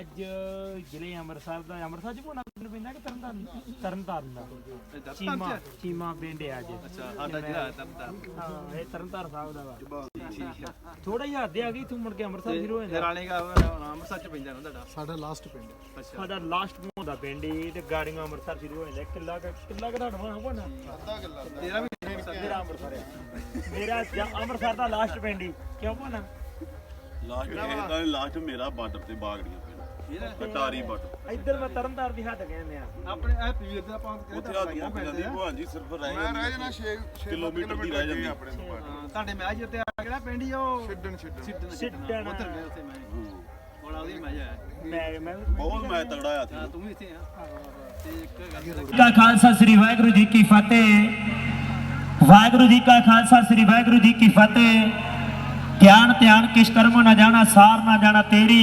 ਅੱਜ ਜ਼ਿਲ੍ਹੇ ਅੰਮ੍ਰਿਤਸਰ ਦਾ ਅੰਮ੍ਰਿਤਸਰ ਚ ਹੋਣਾ ਪਿੰਡ ਪੈਂਦਾ ਕਿ ਤਰਨਤਾਰਨ ਤਰਨਤਾਰਨ ਦਾ? ਚੀਮਾ ਚੀਮਾ ਪਿੰਡ ਹੈ ਅੱਜ। ਅੱਛਾ ਸਾਡਾ ਜਿਹੜਾ ਹੈ ਤਰਨਤਾਰਨ ਹਾਂ ਇਹ ਤਰਨਤਾਰਨ ਸਾਹਿਬ ਦਾ ਵਾ। ਥੋੜਾ ਜਿਹਾ ਹੱਦੇ ਆ ਗਈ ਤੂੰ ਮੁੜ ਕੇ ਅੰਮ੍ਰਿਤਸਰ ਸ਼ੁਰੂ ਹੋ ਜਾਂਦਾ। ਰਾਣੇ ਦਾ ਅੰਮ੍ਰਿਤਸਰ ਚ ਪੈਂਦਾ ਨਾ ਤੁਹਾਡਾ? ਸਾਡਾ ਲਾਸਟ ਪਿੰਡ ਹੈ। ਅੱਛਾ। ਸਾਡਾ ਲਾਸਟ ਮੋਹ ਦਾ ਪਿੰਡ ਈ ਤੇ ਗਾੜੀਆਂ ਅੰਮ੍ਰਿਤਸਰ ਸ਼ੁਰੂ ਹੋ ਜਾਂਦਾ ਕਿੱਲਾ ਕੁ- ਕਿੱਲਾ ਘੜਵਾ ਹੋਣਾ ਤੇਰਾ ਵੀ ਮੇਰਾ ਅੰਮ੍ਰਿਤਸਰ ਆ। ਮੇਰਾ ਜਾਂ ਅੰਮ੍ਰਿਤਸਰ ਦਾ ਲਾਸਟ ਪਿੰਡ ਹੀ ਕਿਉਂ ਭਾਣਾ ਲਾਸਟ ਇਹਦਾ ਲਾਸਟ ਮੇਰਾ ਬਾਰਡਰ ਤੇ ਬਾਗੜੀਆਂ ਕਟਾਰੀ ਬਾਰਡਰ ਇੱਧਰ ਮੈਂ ਤਰਨਤਾਰਨ ਦੀ ਹੱਦ ਕਹਿੰਦੇ ਆ। ਆਪਣੇ ਇਹ ਪੀਰ ਦਾ ਆਪਾਂ ਉੱਥੇ ਆ ਦੋ ਪਿੰਡਾਂ ਦੀ ਭਵਾਨ ਜੀ ਸਿਰਫ ਰਹਿ ਮੈਂ ਰਹਿ ਜਾਣਾ 6 ਕਿਲੋਮੀਟਰ ਦੀ ਰਹਿ ਜਾਂਦੀ। ਆਪਣੇ ਤੋਂ ਬਾਅਦ ਹਾਂ, ਤੁਹਾਡੇ ਮੈਚ ਉੱਤੇ ਆ ਕਿਹੜਾ ਪਿੰਡ ਹੀ ਉਹ ਛੱਡਣ ਛੱਡਣ। ਸਿੱਧਨ। ਉੱਧਰ ਗਏ ਉੱਥੇ ਮੈਂ। ਬੜਾ ਵਧੀਆ ਮੈਚ ਆਇਆ। ਮੈਂ ਮੈਂ ਬਹੁਤ ਮੈਂ ਤਗੜਾ ਆ ਹਾਂ, ਤੂੰ ਵੀ ਇੱਥੇ ਆ। ਤੇ ਇੱਕ ਗੱਲ ਕਾ ਖਾਲਸਾ ਸ੍ਰੀ ਵਾਹਿਗੁਰੂ ਜੀ ਕੀ ਫਤਿਹ। ਵਾਹਿਗੁਰੂ ਜੀ ਕਾ ਖਾਲਸਾ ਸ੍ਰੀ ਵਾਹਿਗੁਰੂ ਜੀ ਕੀ ਫਤਿਹ। ਗਿਆਨ ਧਿਆਨ ਕਿਛ ਕਰਮ ਨਾ ਜਾਣਾ ਸਾਰ ਨਾ ਜਾਣਾ ਤੇਰੀ।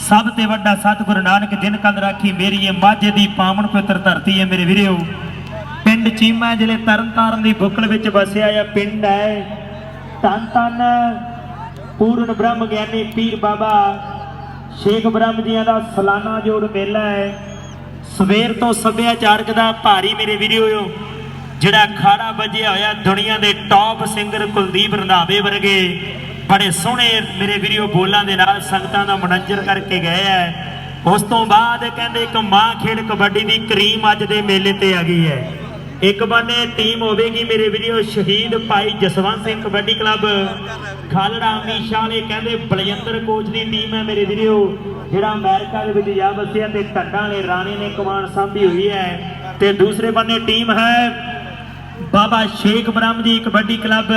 ਸਭ ਤੇ ਵੱਡਾ ਸਤਿਗੁਰੂ ਨਾਨਕ ਜਿਨ ਕੰਦ ਰਾਖੀ, ਮੇਰੀ ਇਹ ਮਾਝੇ ਦੀ ਪਾਵਨ ਪਵਿੱਤਰ ਧਰਤੀ ਹੈ ਮੇਰੇ ਵੀਰਿਓ ਪਿੰਡ ਚੀਮਾ ਜ਼ਿਲ੍ਹੇ ਤਰਨਤਾਰਨ ਦੀ ਬੁੱਕਲ ਵਿੱਚ ਵਸਿਆ ਇਹ ਪਿੰਡ ਹੈ। ਧੰਨ ਧੰਨ ਪੂਰਨ ਬ੍ਰਹਮ ਗਿਆਨੀ ਪੀਰ ਬਾਬਾ ਸ਼ੇਖ ਬ੍ਰਹਮ ਜੀਆਂ ਦਾ ਸਲਾਨਾ ਜੋੜ ਮੇਲਾ ਹੈ। ਸਵੇਰ ਤੋਂ ਸੱਭਿਆਚਾਰਕ ਦਾ ਭਾਰੀ ਮੇਰੇ ਵੀਡੀਓ ਜਿਹੜਾ ਖਾੜਾ ਵੱਜਿਆ ਹੋਇਆ ਦੁਨੀਆ ਦੇ ਟੌਪ ਸਿੰਗਰ ਕੁਲਦੀਪ ਰੰਧਾਵੇ ਵਰਗੇ। ਬੜੇ ਸੋਹਣੇ ਮੇਰੇ ਵੀਡੀਓ ਬੋਲਾਂ ਦੇ ਨਾਲ ਸੰਗਤਾਂ ਦਾ ਮਨੋਰੰਜਨ ਕਰਕੇ ਗਏ ਹੈ ਉਸ ਤੋਂ ਬਾਅਦ ਕਹਿੰਦੇ ਇੱਕ ਮਾਂ ਖੇਡ ਕਬੱਡੀ ਦੀ ਕਰੀਮ ਅੱਜ ਦੇ ਮੇਲੇ ਤੇ ਆ ਗਈ ਹੈ ਇੱਕ ਬੰਨੇ ਟੀਮ ਹੋਵੇਗੀ ਮੇਰੇ ਵੀਡੀਓ ਸ਼ਹੀਦ ਭਾਈ ਜਸਵੰਤ ਸਿੰਘ ਕਬੱਡੀ ਕਲੱਬ। ਖਾਲੜਾ ਅਮੀਸ਼ਾਲੇ ਕਹਿੰਦੇ ਬਲਜਿੰਦਰ ਕੋਚ ਦੀ ਟੀਮ ਹੈ ਮੇਰੇ ਵੀਡੀਓ ਜਿਹੜਾ ਅਮਰੀਕਾ ਦੇ ਵਿੱਚ ਜਾ ਵਸਿਆ ਤੇ ਟੱਡਾਂ ਵਾਲੇ ਰਾਣੇ ਨੇ ਕਮਾਨ ਸਾਂਭੀ ਹੋਈ ਹੈ ਤੇ ਦੂਸਰੇ ਬੰਨੇ ਟੀਮ ਹੈ ਬਾਬਾ ਸ਼ੇਖ ਬ੍ਰਹਮ ਜੀ ਕਬੱਡੀ ਕਲੱਬ।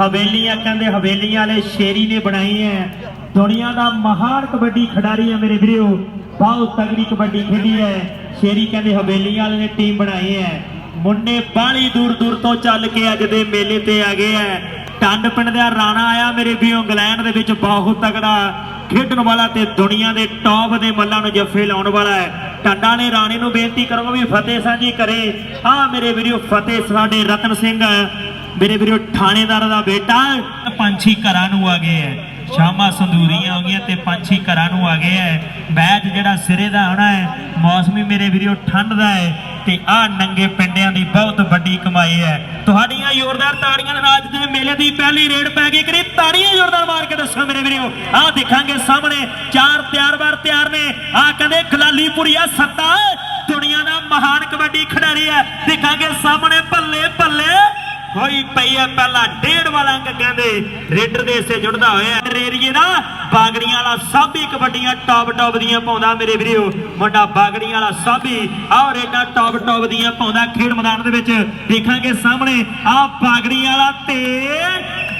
ਹਵੇਲੀਆਂ, ਕਹਿੰਦੇ ਹਵੇਲੀਆਂ ਵਾਲੇ ਸ਼ੇਰੀ ਨੇ ਬਣਾਈ ਹੈ ਦੁਨੀਆ ਦਾ ਮਹਾਨ ਕਬੱਡੀ ਖਿਡਾਰੀ ਹੈ ਮੇਰੇ ਵੀਰੋ। ਬਹੁਤ ਤਗੜੀ ਕਬੱਡੀ ਖੇਡੀ ਹੈ ਸ਼ੇਰੀ ਕਹਿੰਦੇ ਹਵੇਲੀਆਂ ਵਾਲੇ ਨੇ ਟੀਮ ਬਣਾਈ ਹੈ ਮੁੰਡੇ ਬਾਹਲੀ ਦੂਰ ਦੂਰ ਤੋਂ ਚੱਲ ਕੇ ਅੱਜ ਦੇ ਮੇਲੇ ਤੇ ਆ ਗਏ ਹੈ ਟੰਡ ਪਿੰਡ ਦਾ ਰਾਣਾ ਆਇਆ ਮੇਰੇ ਵੀਰੋ, ਇੰਗਲੈਂਡ ਦੇ ਵਿੱਚ ਬਹੁਤ ਤਗੜਾ ਖੇਡਣ ਵਾਲਾ ਤੇ ਦੁਨੀਆ ਦੇ ਟੌਪ ਦੇ ਮੱਲਾਂ ਨੂੰ ਜੱਫੇ ਲਾਉਣ ਵਾਲਾ ਹੈ। ਟੰਡਾ ਨੇ ਰਾਣੇ ਨੂੰ ਬੇਨਤੀ ਕਰੋ ਵੀ ਫਤਿਹ ਸਾਂਝੀ ਕਰੇ। ਆ ਮੇਰੇ ਵੀਰੋ, ਫਤਿਹ ਸਾਡੇ ਰਤਨ ਸਿੰਘ ਮੇਰੇ ਵੀਰੋ, ਥਾਣੇਦਾਰ ਦਾ ਬੇਟਾ। ਪੰਛੀ ਘਰਾਂ ਨੂੰ ਆ ਗਏ ਹੈ। ਸ਼ਾਮਾਂ ਸੰਧੂਰੀਆਂ ਹੋ ਗਈਆਂ ਤੇ ਪੰਛੀ ਘਰਾਂ ਨੂੰ ਆ ਗਏ ਹੈ। ਬੈਚ ਜਿਹੜਾ ਸਿਰੇ ਦਾ ਆਉਣਾ ਹੈ, ਮੌਸਮੀ ਮੇਰੇ ਵੀਰੋ, ਠੰਡ ਦਾ ਹੈ। ਤੇ ਆ ਨੰਗੇ ਪਿੰਡਿਆਂ ਦੀ ਬਹੁਤ ਵੱਡੀ ਕਮਾਈ ਹੈ। ਤੁਹਾਡੀਆਂ ਜ਼ੋਰਦਾਰ ਤਾੜੀਆਂ ਦੇ ਨਾਲ ਅੱਜ ਦੇ ਮੇਲੇ ਦੀ ਪਹਿਲੀ ਰੇਡ ਪੈ ਗਈ ਕਰੀ ਤਾੜੀਆਂ ਜ਼ੋਰਦਾਰ ਮਾਰ ਕੇ ਦੱਸੋ ਮੇਰੇ ਵੀਰੋ। ਆ ਦੇਖਾਂਗੇ ਸਾਹਮਣੇ, ਚਾਰ ਤਿਆਰ ਬਾਰ ਤਿਆਰ ਨੇ। ਆ ਕਹਿੰਦੇ ਖਲਾਲੀਪੁਰੀਆ ਸੱਤਾ। ਦੁਨੀਆ ਦਾ ਮਹਾਨ ਕਬੱਡੀ ਖਿਡਾਰੀ ਹੈ। ਦੇਖਾਂਗੇ ਸਾਹਮਣੇ ਭੱਲੇ ਭੱਲੇ ਹੋਈ ਪਈ ਹੈ ਪਹਿਲਾ ਡੇਢ ਵਾਲਾ ਅੰਕ ਕਹਿੰਦੇ ਰੇਡਰ ਦੇ ਹਿੱਸੇ ਜੁੜਦਾ ਹੋਇਆ ਰੇਰੀਏ ਦਾ ਬਾਗੜੀਆਂ ਵਾਲਾ ਸਾਬੀ ਕਬੱਡੀਆਂ ਟੌਪ ਟੌਪ ਦੀਆਂ ਪਾਉਂਦਾ ਮੇਰੇ ਵੀਰੋ। ਮੁੰਡਾ ਬਾਗੜੀਆਂ ਵਾਲਾ ਸਾਬੀ। ਆਹ ਰੇਡਾ ਟੌਪ ਟੌਪ ਦੀਆਂ ਪਾਉਂਦਾ ਖੇਡ ਮੈਦਾਨ ਦੇ ਵਿੱਚ। ਦੇਖਾਂਗੇ ਸਾਹਮਣੇ, ਆਹ ਬਾਗੜੀਆਂ ਵਾਲਾ ਤੇ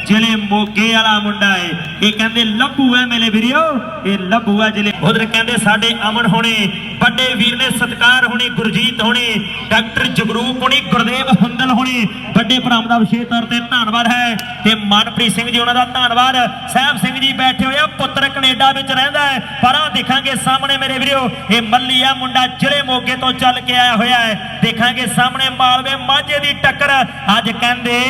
ਜ਼ਿਲ੍ਹੇ ਮੋਗੇ ਵਾਲਾ ਮੁੰਡਾ ਏ, ਇਹ ਕਹਿੰਦੇ, ਲੱਭੂ ਹੈ ਮੇਰੇ ਵੀਰੋ ਇਹ ਲੱਭੂ ਹੈ ਜ਼ਿਲ੍ਹੇ ਉਧਰ ਕਹਿੰਦੇ, ਸਾਡੇ ਅਮਨ ਹੋਣੇ, ਵੱਡੇ ਵੀਰ ਨੇ ਸਤਕਾਰ ਹੋਣੀ, ਗੁਰਜੀਤ ਹੋਣੀ, ਡਾਕਟਰ ਜਗਰੂਪ ਹੋਣੀ, ਗੁਰਦੇਵ ਹੁੰਦਲ ਹੋਣੀ। ਵੱਡੇ ਭਰਾਵਾਂ ਦਾ ਵਿਸ਼ੇਸ਼ ਤੌਰ ਤੇ ਧੰਨਵਾਦ ਹੈ ਤੇ ਮਨਪ੍ਰੀਤ ਸਿੰਘ ਜੀ ਉਹਨਾਂ ਦਾ ਧੰਨਵਾਦ। ਸਾਹਿਬ ਸਿੰਘ ਜੀ ਬੈਠੇ ਹੋਏ ਆ, ਪੁੱਤਰ ਕੈਨੇਡਾ ਵਿੱਚ ਰਹਿੰਦਾ ਹੈ। ਪਰਾਂ ਦੇਖਾਂਗੇ ਸਾਹਮਣੇ ਮੇਰੇ ਵੀਰਿਓ, ਇਹ ਮੱਲੀ ਆ ਮੁੰਡਾ ਜ਼ਿਲ੍ਹੇ ਮੋਗੇ ਤੋਂ ਚੱਲ ਕੇ ਆਇਆ ਹੋਇਆ ਹੈ। ਦੇਖਾਂਗੇ ਸਾਹਮਣੇ ਮਾਲਵੇ ਮਾਝੇ ਦੀ ਟੱਕਰ। ਅੱਜ ਕਹਿੰਦੇ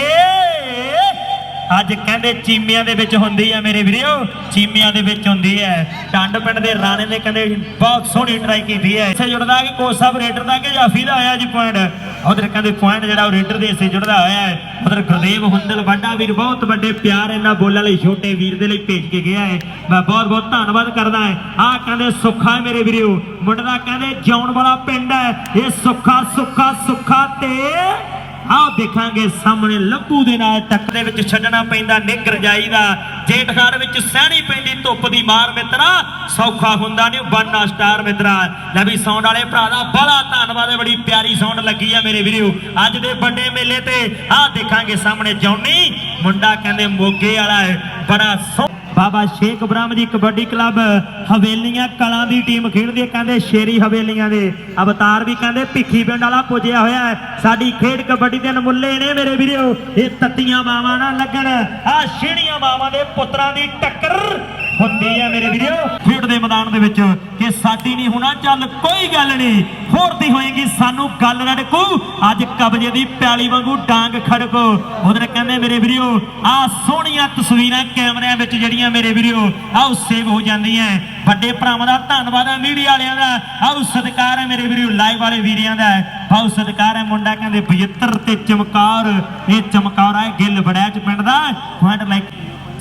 ਅੱਜ ਕਹਿੰਦੇ ਚੀਮਿਆਂ ਦੇ ਵਿੱਚ ਹੁੰਦੀ ਹੈ ਮੇਰੇ ਵੀਰੋ ਚੀਮਿਆਂ ਦੇ ਵਿੱਚ ਹੁੰਦੀ ਹੈ ਟੰਡ ਪਿੰਡ ਦੇ ਰਾਣੇ ਨੇ ਕਹਿੰਦੇ ਬਹੁਤ ਸੋਹਣੀ ਟਰਾਈ ਕੀਤੀ ਹੈ ਇਸੇ ਜੁੜਦਾ ਕਿ ਕੋਚ ਸਾਹਿਬ ਰੇਡਰ ਦਾ ਕਿ ਜਾਫੀ ਦਾ ਆਇਆ ਜੀ ਪੁਆਇੰਟ ਉਧਰ ਕਹਿੰਦੇ ਪੁਆਇੰਟ ਜਿਹੜਾ ਉਹ ਰੇਡਰ ਦੇ ਹਿੱਸੇ ਜੁੜਦਾ ਹੋਇਆ ਹੈ। ਉਧਰ ਗੁਰਦੇਵ ਹੁੰਦਲ, ਵੱਡਾ ਵੀਰ, ਬਹੁਤ ਵੱਡੇ ਪਿਆਰ ਇਹਨਾਂ ਬੋਲਾਂ ਲਈ, ਛੋਟੇ ਵੀਰ ਦੇ ਲਈ ਭੇਜ ਕੇ ਗਿਆ ਹੈ। ਮੈਂ ਬਹੁਤ ਬਹੁਤ ਧੰਨਵਾਦ ਕਰਦਾ ਹਾਂ। ਆਹ ਕਹਿੰਦੇ ਸੁੱਖਾ ਹੈ ਮੇਰੇ ਵੀਰੋ ਮੁੰਡਾ ਕਹਿੰਦੇ ਜਿਉਣ ਵਾਲਾ ਪਿੰਡ ਹੈ। ਇਹ ਸੁੱਖਾ ਸੁੱਖਾ ਸੁੱਖਾ ਤੇ ਆਹ ਦੇਖਾਂਗੇ ਸਾਹਮਣੇ ਲੱਭੂ ਦੇ ਨਾਲ ਟੱਕ ਦੇ ਵਿੱਚ ਛੱਡਣਾ ਪੈਂਦਾ, ਨਿੱਘ ਰਜਾਈ ਦਾ। ਜੇਠਗੜ ਵਿੱਚ ਸਹਿਣੀ ਪੈਂਦੀ, ਧੁੱਪ ਦੀ ਮਾਰ ਮਿੱਤਰਾ, ਸੌਖਾ ਹੁੰਦਾ ਨਹੀਂ, ਬਣਨਾ ਸਟਾਰ ਮਿੱਤਰਾ। ਲੈ ਵੀ ਸਾਊਂਡ ਵਾਲੇ ਭਰਾ ਦਾ ਬੜਾ ਧੰਨਵਾਦ ਹੈ, ਬੜੀ ਪਿਆਰੀ ਸਾਊਂਡ ਲੱਗੀ ਆ ਮੇਰੇ ਵੀਰੋ। ਅੱਜ ਦੇ ਵੱਡੇ ਮੇਲੇ ਤੇ ਆਹ ਦੇਖਾਂਗੇ ਸਾਹਮਣੇ ਜੌਨੀ, ਮੁੰਡਾ ਕਹਿੰਦੇ ਮੋਗੇ ਵਾਲਾ ਹੈ, ਬੜਾ ਸੋਹਣਾ ਬਾਬਾ ਸ਼ੇਖ ਬ੍ਰਹਮ ਜੀ ਕਬੱਡੀ ਕਲੱਬ ਹਵੇਲੀਆਂ ਕਲਾਂ ਦੀ ਟੀਮ ਖੇਡਦੀ ਹੈ, ਕਹਿੰਦੇ ਸ਼ੇਰੀ ਹਵੇਲੀਆਂ ਦੇ। ਅਵਤਾਰ ਵੀ ਕਹਿੰਦੇ ਭਿੱਖੀ ਪਿੰਡ ਵਾਲਾ ਪੁੱਜਿਆ ਹੋਇਆ ਸਾਡੀ ਖੇਡ ਕਬੱਡੀ ਦੇ ਨਮੁੱਲੇ ਨੇ ਮੇਰੇ ਵੀਰੋ। ਇਹ ਤੱਤੀਆਂ ਮਾਵਾਂ ਨਾ ਲੱਗਣ। ਆ ਛੇੜੀਆਂ ਮਾਵਾਂ ਦੇ ਪੁੱਤਰਾਂ ਦੀ ਟੱਕਰ। ਹੁੰਦੀ ਹੈ ਮੇਰੇ ਵੀਰੋ। ਖੇਡ ਦੇ ਮੈਦਾਨ ਦੇ ਵਿੱਚ ਕਿ ਸਾਡੀ ਨਹੀਂ ਹੋਣਾ, ਚੱਲ ਕੋਈ ਗੱਲ ਨਹੀਂ। ਹੋਰਦੀ ਹੋਏਗੀ, ਸਾਨੂੰ ਗੱਲ ਰੜਕੂ ਅੱਜ ਕਬਜੇ ਦੀ ਪਿਆਲੀ ਵਾਂਗੂ ਡਾਂਗ ਖੜਕੋ। ਉਧਰ ਕਹਿੰਦੇ ਮੇਰੇ ਵੀਰੋ ਆ ਸੋਹਣੀਆਂ ਤਸਵੀਰਾਂ ਕੈਮਰਿਆਂ ਵਿੱਚ ਜਿਹੜੀਆਂ ਮੇਰੇ ਵੀਰੋ ਆਓ ਸੇਵ ਹੋ ਜਾਂਦੀਆਂ। ਵੱਡੇ ਭਰਾਵਾਂ ਦਾ ਧੰਨਵਾਦ ਹੈ ਮੀਡੀਆ ਵਾਲਿਆਂ ਦਾ। ਆਓ ਸਤਿਕਾਰ ਹੈ ਮੇਰੇ ਵੀਰੋ, ਲਾਈਵ ਵਾਲੇ ਵੀਰਿਆਂ ਦਾ। ਆਓ ਸਤਿਕਾਰ ਹੈ ਮੁੰਡਾ ਕਹਿੰਦੇ 75 ਤੇ ਚਮਕਾਰ। ਇਹ ਚਮਕਾਰ ਹੈ ਗਿੱਲ ਬੜੈਚ ਪਿੰਡ ਦਾ। ਪੁਆਇੰਟ ਲਾਈਕ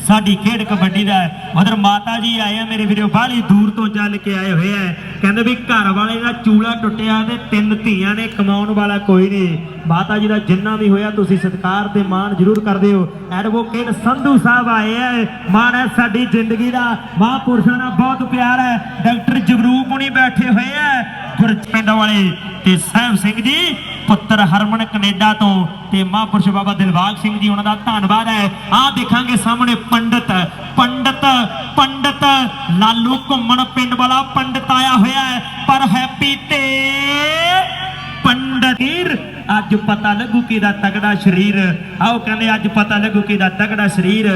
ਸਾਡੀ ਖੇਡ ਕਬੱਡੀ ਦਾ ਉਧਰ ਮਾਤਾ ਜੀ ਆਏ ਆ ਮੇਰੇ ਵੀਰੋ, ਬਾਹਲੀ ਦੂਰ ਤੋਂ ਚੱਲ ਕੇ ਆਏ ਹੋਏ ਆ। ਕਹਿੰਦੇ ਵੀ ਘਰ ਵਾਲੇ ਦਾ ਚੂਲਾ ਟੁੱਟਿਆ ਤੇ ਤਿੰਨ ਧੀਆਂ ਨੇ ਕਮਾਉਣ ਵਾਲਾ ਕੋਈ ਨਹੀਂ। ਮਾਤਾ ਜੀ ਦਾ ਜਿੰਨਾ ਵੀ ਹੋਇਆ, ਤੁਸੀਂ ਸਤਿਕਾਰ ਤੇ ਮਾਣ ਜ਼ਰੂਰ ਕਰਦੇ ਹੋ। ਐਡਵੋਕੇਟ ਸੰਧੂ ਸਾਹਿਬ ਆਏ ਆ। ਮਾਣ ਹੈ ਸਾਡੀ ਜ਼ਿੰਦਗੀ ਦਾ। ਮਹਾਂਪੁਰਸ਼ਾਂ ਨਾਲ ਬਹੁਤ ਪਿਆਰ ਹੈ। ਡਾਕਟਰ ਜਗਰੂਪ ਹੁਣੀ ਬੈਠੇ ਹੋਏ ਆ। ਗੁਰਪਿੰਡ ਵਾਲੇ ਤੇ ਸਾਹਿਬ ਸਿੰਘ ਜੀ ਪੁੱਤਰ ਹਰਮਨ ਕੈਨੇਡਾ ਤੋਂ ਤੇ ਮਹਾਂਪੁਰਸ਼ ਬਾਬਾ ਦਿਲਬਾਗ ਸਿੰਘ ਜੀ, ਉਹਨਾਂ ਦਾ ਧੰਨਵਾਦ ਹੈ। ਆਹ ਦੇਖਾਂਗੇ ਸਾਹਮਣੇ ਪੰਡਤ ਪੰਡਤ ਪੰਡਤ, ਲਾਲੂ ਘੁੰਮਣ ਪਿੰਡ ਵਾਲਾ ਪੰਡਤ ਆਇਆ ਹੋਇਆ ਹੈ, ਪਰ ਹੈਪੀ ਤੇ ਪੰਡਤੀਰ ਅੱਜ ਪਤਾ ਲੱਗੂ ਕਿਹਦਾ ਤਗੜਾ ਸਰੀਰ। ਆਓ ਕਹਿੰਦੇ, ਅੱਜ ਪਤਾ ਲੱਗੂ ਕਿਹਦਾ ਤਗੜਾ ਸਰੀਰ।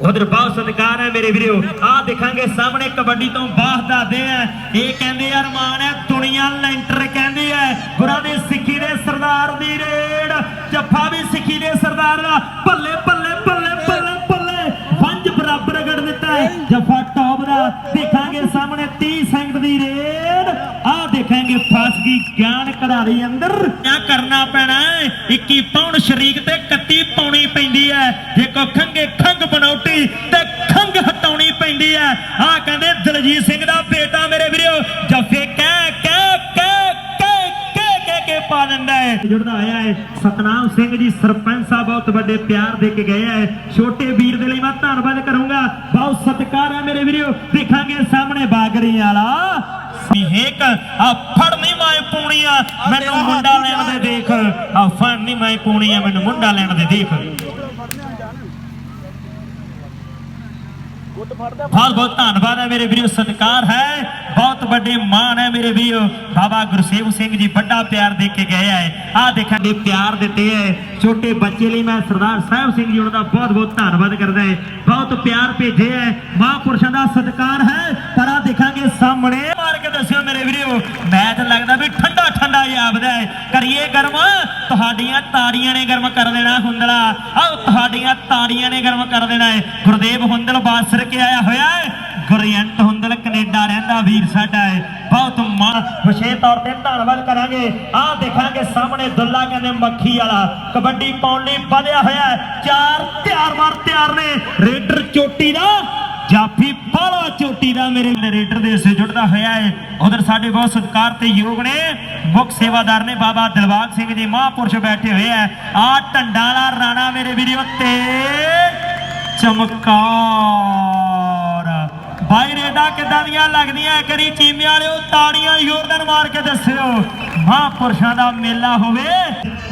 ਉਧਰ ਬਹੁਤ ਸਤਿਕਾਰ ਹੈ ਮੇਰੇ ਵੀਰੋ। ਆਹ ਦੇਖਾਂਗੇ ਸਾਹਮਣੇ ਕਬੱਡੀ ਤੋਂ ਬਾਹ ਦੱਸਦੇ ਆ ਇਹ ਕਹਿੰਦੇ ਅਰਮਾਨ ਹੈ, ਦੁਨੀਆ ਲੈਂਟਰ ਕਹਿੰਦੇ ਆ। ਗੁਰਾਂ ਦੀ ਸਿੱਖੀ ਦੇ ਸਰਦਾਰ ਦੀ ਰੇੜ ਜੱਫਾ ਵੀ ਸਿੱਖੀ ਦੇ ਸਰਦਾਰ ਦਾ। ਭੱਲੇ ਭੱਲੇ ਭੱਲੇ ਭੱਲੇ ਭੱਲੇ। ਪੰਜ ਬਰਾਬਰ ਗੜ ਦਿੱਤਾ ਹੈ। ਜੱਫਾ ਟੌਪ ਦਾ। ਦੇਖਾਂਗੇ ਸਾਹਮਣੇ 30 ਸੈਕਿੰਡ ਦੀ ਰੇੜ ਦੇਖਾਂਗੇ ਫਸ ਗਈ ਗਿਆਨ ਕਢਾਰੀ ਅੰਦਰ। ਕਿਆ ਕਰਨਾ ਪੈਣਾ ਹੈ? 21 ਪੌਣ ਸ਼ਰੀਕ ਤੇ 31 ਪਾਉਣੀ ਪੈਂਦੀ ਹੈ। ਜੇ ਕੋ ਖੰਗੇ ਖੰਗ ਬਣਾਉਟੀ ਤੇ ਖੰਗ ਹਟਾਉਣੀ ਪੈਂਦੀ ਹੈ। ਆਹ ਕਹਿੰਦੇ ਦਲਜੀਤ ਸਿੰਘ ਦਾ ਬੇਟਾ ਮੇਰੇ ਵੀਰੋ ਜੱਫੇ ਕਹਿ ਕਹਿ ਕਹਿ ਕਹਿ ਕਹਿ ਕਹਿ ਕੇ ਪਾ ਦਿੰਦਾ ਹੈ। ਜੁੜਦਾ ਹੋਇਆ ਹੈ ਸਤਨਾਮ ਸਿੰਘ ਜੀ ਸਰਪੰਚ ਸਾਹਿਬ ਬਹੁਤ ਵੱਡੇ ਪਿਆਰ ਦੇ ਕੇ ਗਏ ਹੈ। ਛੋਟੇ ਵੀਰ ਦੇ ਲਈ ਮੈਂ ਧੰਨਵਾਦ ਕਰੂੰਗਾ। ਬਹੁਤ ਸਤਿਕਾਰ ਹੈ ਮੇਰੇ ਵੀਰੋ। ਦੇਖਾਂਗੇ ਸਾਹਮਣੇ ਬਾਗਰੀ ਵਾਲਾ। ਹੇਕ। ਆ ਫੜ ਨਹੀਂ ਮੈਂ ਪੂਣੀਆਂ ਮੈਨੂੰ ਮੁੰਡਾ ਲੈਣ ਦੇ ਦੇਖ। ਆ ਫੜ ਨਹੀਂ ਮੈਂ ਪੂਣੀਆਂ ਮੈਨੂੰ ਮੁੰਡਾ ਲੈਣ ਦੇ ਦੇਖ। ਬਹੁਤ ਬਹੁਤ ਧੰਨਵਾਦ ਹੈ ਮੇਰੇ ਵੀਰੋ, ਸਤਿਕਾਰ ਹੈ। ਬਹੁਤ ਵੱਡੇ ਮਾਣ ਹੈ ਮੇਰੇ ਵੀਰੋ। ਬਾਬਾ ਗੁਰਸੇਵ ਸਿੰਘ ਜੀ ਵੱਡਾ ਪਿਆਰ ਦੇ ਕੇ ਗਏ ਹੈ ਆਹ ਦੇਖਾਂਗੇ ਪਿਆਰ ਦਿੱਤੇ ਹੈ ਛੋਟੇ ਬੱਚੇ ਲਈ ਮੈਂ ਸਰਦਾਰ ਸਾਹਿਬ ਸਿੰਘ ਜੀ ਉਹਨਾਂ ਦਾ ਬਹੁਤ ਬਹੁਤ ਧੰਨਵਾਦ ਕਰਦਾ ਹੈ। ਬਹੁਤ ਪਿਆਰ ਭੇਜੇ ਹੈ ਮਹਾਂਪੁਰਸ਼ਾਂ ਦਾ ਸਤਿਕਾਰ ਹੈ। ਪਰ ਆਹ ਦੇਖਾਂਗੇ ਸਾਹਮਣੇ। ਮਾਰ ਕੇ ਦੱਸਿਓ ਮੇਰੇ ਵੀਰੋ। ਮੈਚ ਲੱਗਦਾ ਵੀ ਠੰਡਾ ਠੰਡਾ ਜਾਪਦਾ ਹੈ। ਕਰੀਏ ਗਰਮ। ਤੁਹਾਡੀਆਂ ਤਾੜੀਆਂ ਨੇ ਗਰਮ ਕਰ ਦੇਣਾ ਹੁੰਦਲਾ। ਆਹ ਤੁਹਾਡੀਆਂ ਤਾੜੀਆਂ ਨੇ ਗਰਮ ਕਰ ਦੇਣਾ ਹੈ। ਗੁਰਦੇਵ ਹੁੰਦਲ ਬਾਸਰ ਕੇ ਆਇਆ ਹੋਇਆ ਹੈ। ਗੁਰਯੰਟ ਹੁੰਦਲ, ਕੈਨੇਡਾ ਰਹਿੰਦਾ ਵੀਰ ਸਾਡਾ ਹੈ। ਬਹੁਤ ਮਾਣ, ਵਿਸ਼ੇਸ਼ ਤੌਰ ਤੇ ਧੰਨਵਾਦ ਕਰਾਂਗੇ। ਆਹ ਦੇਖਾਂਗੇ ਸਾਹਮਣੇ ਦੁੱਲਾ ਕਹਿੰਦੇ ਮੱਖੀ ਵਾਲਾ। ਕਬੱਡੀ ਪਾਉਣ ਲਈ ਵਧਿਆ ਹੋਇਆ ਚਾਰ ਤਿਆਰ ਮਾਰ ਤਿਆਰ ਨੇ। ਰੇਡਰ ਚੋਟੀ ਦਾ, ਜਾਫੀ ਬਾਲਾ ਚੋਟੀ ਦਾ ਮੇਰੇ ਰੇਡਰ ਦੇ ਹਿੱਸੇ ਜੁੜਦਾ ਹੋਇਆ ਹੈ। ਉਧਰ ਸਾਡੇ ਬਹੁਤ ਸਤਿਕਾਰ ਤੇ ਯੋਗ ਨੇ। ਮੁੱਖ ਸੇਵਾਦਾਰ ਨੇ ਬਾਬਾ ਦਿਲਬਾਗ ਸਿੰਘ ਜੀ ਮਹਾਂਪੁਰਸ਼ ਬੈਠੇ ਹੋਏ ਆ ਆ ਢੰਡਾ ਰਾਣਾ ਮੇਰੇ ਵੀਡੀਓ ਤੇ ਚਮਕਾਰ। ਬਾਈ ਰੇਡਾ ਕਿਦਾਂ ਦੀਆਂ ਲੱਗਦੀਆਂ? ਕਰੀ ਚੀਮੇ ਵਾਲਿਓ, ਤਾੜੀਆਂ ਜ਼ੋਰਦਾਰ ਮਾਰ ਕੇ ਦੱਸਿਓ, ਮਹਾਂਪੁਰਸ਼ਾਂ ਦਾ ਮੇਲਾ ਹੋਵੇ।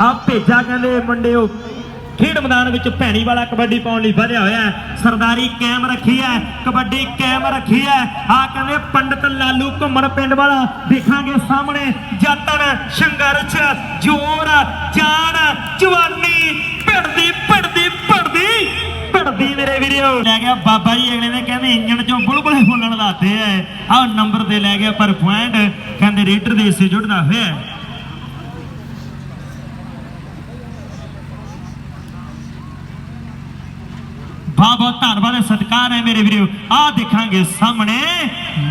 ਆ ਭੇਜਾ ਕਹਿੰਦੇ ਮੁੰਡਿਓ, ਖੇਡ ਮੈਦਾਨ ਵਿੱਚ ਭੈਣੀ ਵਾਲਾ ਕਬੱਡੀ ਪਾਉਣ ਲਈ ਵਧਿਆ ਹੋਇਆ ਸਰਦਾਰੀ ਕਾਇਮ ਰੱਖੀ ਹੈ, ਕਬੱਡੀ ਕਾਇਮ ਰੱਖੀ ਹੈ। ਆ ਕਹਿੰਦੇ ਪੰਡਤ ਲਾਲੂ ਘੁੰਮਣ ਪਿੰਡ ਵਾਲਾ, ਦੇਖਾਂਗੇ ਸਾਹਮਣੇ ਜਤਨ, ਸੰਘਰਸ਼, ਜੋਰ, ਜਾਨ, ਜਵਾਨੀ, ਭਿੜਦੀ ਭਿੜਦੀ ਭਿੜਦੀ। ਭਿੜਦੀ ਮੇਰੇ ਵੀਰੋ। ਲੈ ਗਿਆ ਬਾਬਾ ਜੀ, ਅਗਲੇ ਨੇ ਕਹਿੰਦੇ ਇੰਜਣ ਚੋਂ ਬੁਲਬੁਲੇ ਫੁੱਲਣ ਲਾਤੇ ਐ ਆਹ ਨੰਬਰ ਤੇ ਲੈ ਗਿਆ ਪਰ ਪੁਆਇੰਟ ਕਹਿੰਦੇ ਰੇਡਰ ਦੇ ਹਿੱਸੇ ਜੁੜਦਾ ਹੋਇਆ ਬਹੁਤ ਬਹੁਤ ਧੰਨਵਾਦ ਸਤਿਕਾਰ ਹੈ ਮੇਰੇ ਵੀਰੋ। ਆਹ ਦੇਖਾਂਗੇ ਸਾਹਮਣੇ,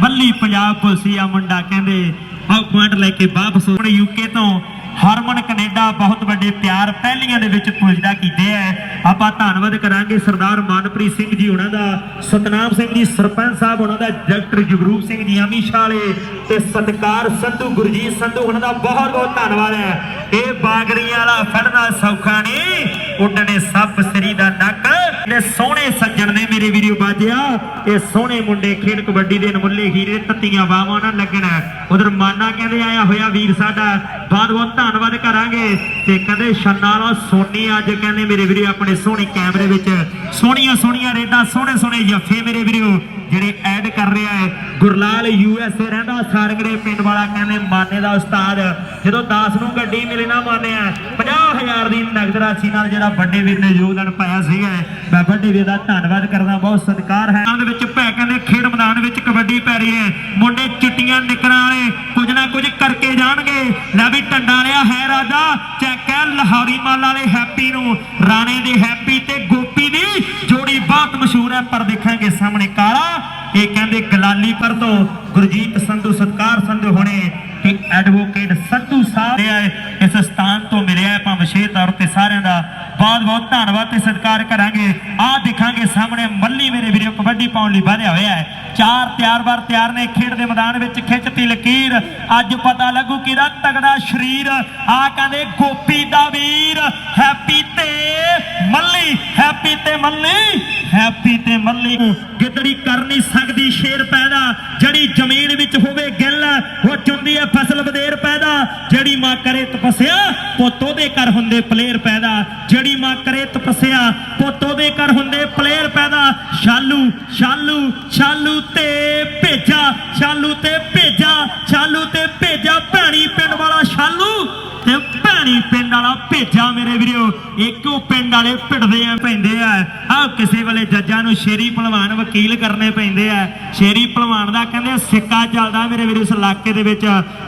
ਮੱਲੀ ਪੰਜਾਬ ਪੁਲਸੀਆ ਮੁੰਡਾ ਕਹਿੰਦੇ, ਆਹ ਪੁਆਇੰਟ ਲੈ ਕੇ ਵਾਪਸ ਆਪਣੇ ਯੂਕੇ ਤੋਂ ਹਰਮਨ ਕੈਨੇਡਾ ਬਹੁਤ ਵੱਡੇ ਪਿਆਰ ਪਹਿਲੀਆਂ ਦੇ ਵਿੱਚ ਪੁੱਜਦਾ ਕੀਤੇ ਹੈ। ਆਪਾਂ ਧੰਨਵਾਦ ਕਰਾਂਗੇ ਸਰਦਾਰ ਮਨਪ੍ਰੀਤ ਸਿੰਘ ਜੀ ਉਹਨਾਂ ਦਾ, ਸਤਨਾਮ ਸਿੰਘ ਜੀ, ਸਰਪੰਚ ਸਾਹਿਬ ਉਹਨਾਂ ਦਾ, ਡਾਕਟਰ ਜਗਰੂਪ ਸਿੰਘ ਜੀ ਅਮੀਸ਼ਾਲੇ ਤੇ ਸਤਕਾਰ ਸੰਧੂ, ਗੁਰਜੀਤ ਸੰਧੂ ਉਹਨਾਂ ਦਾ ਬਹੁਤ ਬਹੁਤ ਧੰਨਵਾਦ ਹੈ। ਇਹ ਬਾਗੜੀਆਂ ਵਾਲਾ ਫੜਨਾ ਸੌਖਾ ਨਹੀਂ, ਉੱਡਣੇ ਸੱਪ ਸਰੀ ਦਾ ਨੱਕ ਨੇ ਸੋਹਣੇ ਸੱਜਣ ਨੇ ਮੇਰੇ ਵੀਡੀਓ ਬਾਜਿਆ ਇਹ ਸੋਹਣੇ ਮੁੰਡੇ ਖੇਡ ਕਬੱਡੀ ਦੇ ਨਮੁੱਲੇ ਹੀਰੇ ਤੱਤੀਆਂ ਬਾਵਾਂ ਨਾਲ ਲੱਗਣਾ। ਉਧਰ ਮਾਨਾ ਕਹਿੰਦੇ ਆਇਆ ਹੋਇਆ ਵੀਰ ਸਾਡਾ। ਬਹੁਤ ਬਹੁਤ ਧੰਨਵਾਦ ਕਰਾਂਗੇ। ਤੇ ਕਹਿੰਦੇ ਸ਼ਨਾਲਾ ਸੋਨੀ ਅੱਜ ਕਹਿੰਦੇ ਮੇਰੇ ਵੀਡੀਓ ਆਪਣੇ ਸੋਹਣੇ ਕੈਮਰੇ ਵਿੱਚ। ਸੋਹਣੀਆਂ ਸੋਹਣੀਆਂ ਰੇਡਾਂ ਸੋਹਣੇ ਸੋਹਣੇ ਜੱਫੇ ਮੇਰੇ ਵੀਡੀਓ ਜਿਹੜੇ ਐਡ ਕਰ ਰਿਹਾ ਹੈ, ਗੁਰਲਾਲ ਯੂ ਐਸ ਏ ਰਹਿੰਦਾ ਸਾਰਗੜੇ ਪਿੰਡ ਵਾਲਾ ਕਹਿੰਦੇ ਮਾਨੇ ਦਾ ਉਸਤਾਦ। ਜਦੋਂ ਦਾਸ ਨੂੰ ਗੱਡੀ ਮਿਲੀ ਨਾ ਮਾਨਿਆ 50000 ਦੀ ਨਗਦ ਰਾਸ਼ੀ ਨਾਲ ਜਿਹੜਾ ਵੱਡੇ ਵੀਰ ਨੇ ਯੋਗਦਾਨ ਪਾਇਆ ਸੀਗਾ ਮੈਂ ਵੱਡੇ ਵੀਰ ਦਾ ਧੰਨਵਾਦ ਕਰਦਾ, ਬਹੁਤ ਸਤਿਕਾਰ ਹੈ। ਦੇ ਵਿੱਚ ਭੈ ਕਹਿੰਦੇ ਖੇਡ ਮੈਦਾਨ ਵਿੱਚ ਕਬੱਡੀ ਪੈ ਰਹੀ ਹੈ, ਮੁੰਡੇ ਚਿੱਟੀਆਂ ਨਿਕਰਾਂ ਵਾਲੇ ਕੁਝ ਨਾ ਕੁਝ ਕਰਕੇ ਜਾਣਗੇ। ਲੈ ਵੀ ਟੰਡਾ ਲਿਆ ਹੈ ਰਾਜਾ, ਚੈੱਕ ਹੈ ਲਾਹੌਰੀ ਮਾਲ ਵਾਲੇ ਹੈਪੀ ਨੂੰ, ਰਾਣੇ ਦੇ ਹੈਪੀ ਤੇ ਗੋਪੀ ਦੀ ਜੋੜੀ ਬਹੁਤ ਮਸ਼ਹੂਰ ਹੈ, ਪਰ ਦੇਖਾਂਗੇ ਸਾਹਮਣੇ ਕਾਲਾ। ਇਹ ਕਹਿੰਦੇ ਗਲਾਲੀ ਤੋਂ ਗੁਰਜੀਤ ਸੰਧੂ ਸਤਕਾਰ ਸੰਧੂ ਹੋਣੇ ਕਿ ਐਡਵੋਕੇਟ ਸੰਧੂ ਸਾਹਿਬ ਦੇ ਆਏ, ਇਸ ਸਥਾਨ ਤੋਂ ਮਿਲਿਆ ਆਪਾਂ ਵਿਸ਼ੇਸ਼ ਤੌਰ ਤੇ ਸਾਰਿਆਂ ਦਾ ਬਹੁਤ ਬਹੁਤ ਧੰਨਵਾਦ ਤੇ ਸਤਿਕਾਰ ਕਰਾਂਗੇ। ਆਹ ਦੇਖਾਂਗੇ ਸਾਹਮਣੇ ਮੱਲੀ ਮੇਰੇ ਵੀਰੋ, ਕਬੱਡੀ ਪਾਉਣ ਲਈ ਵਧਿਆ ਹੋਇਆ ਹੈ। ਚਾਰ ਤਿਆਰ ਵਾਰ ਤਿਆਰ ਨੇ ਖੇਡ ਦੇ ਮੈਦਾਨ ਵਿੱਚ ਖਿੱਚਤੀ ਲਕੀਰ। ਅੱਜ ਪਤਾ ਲੱਗੂ ਕਿਹਦਾ ਤਗੜਾ ਸ਼ਰੀਰ। ਆ ਕਹਿੰਦੇ ਗੋਪੀ ਦਾ ਵੀਰ, ਹੈਪੀ ਤੇ ਮੱਲੀ, ਹੈਪੀ ਤੇ ਮੱਲੀ। ਹੈਪੀ ਤੇ ਮੱਲੀ। ਗਿੱਦੜੀ ਕਰ ਨਹੀਂ ਸਕਦੀ ਸ਼ੇਰ ਪੈਦਾ। ਜਿਹੜੀ ਜ਼ਮੀਨ ਵਿੱਚ ਹੋਵੇ ਗਿੱਲ, ਉਹ ਚੁੰਦੀ ਹੈ ਫਸਲ ਬਦੇਰ ਪੈਦਾ। ਜਿਹੜੀ ਮਾਂ ਕਰੇ ਤਪੱਸਿਆ, ਪੁੱਤ ਉਹਦੇ ਘਰ ਹੁੰਦੇ ਪਲੇਅਰ ਪੈਦਾ। ਜਿਹੜੀ ਮਾਂ ਕਰੇ ਤਪੱਸਿਆ, ਪੁੱਤ ਉਹਦੇ ਘਰ ਹੁੰਦੇ ਪਲੇਅਰ ਪੈਦਾ। ਸ਼ਾਲੂ ਸ਼ਾਲੂ ਸ਼ਾਲੂ ਤੇ ਭੇਜਾ ਸ਼ਾਲੂ ਤੇ ਭੇਜਾ ਸ਼ਾਲੂ ਤੇ ਭੇਜਾ। ਭੈਣੀ ਪਿੰਡ ਵਾਲਾ ਵਾਲਾ ਭੇਜਾ ਮੇਰੇ ਵੀਰੋ। ਇੱਕੋ ਪਿੰਡ ਵਾਲੇ ਭਿੜਦੇ ਆ, ਪੈਂਦੇ ਆ। ਆਹ ਕਿਸੇ ਵੇਲੇ ਜੱਜਾਂ ਨੂੰ ਸ਼ੇਰੀ ਪਹਿਲਵਾਨ ਵਕੀਲ ਕਰਨੇ ਪੈਂਦੇ ਆ। ਸ਼ੇਰੀ ਪਹਿਲਵਾਨ ਦਾ ਕਹਿੰਦੇ ਸਿੱਕਾ ਚੱਲਦਾ ਮੇਰੇ ਵੀਰੋ ਇਸ ਇਲਾਕੇ ਦੇ ਵਿੱਚ।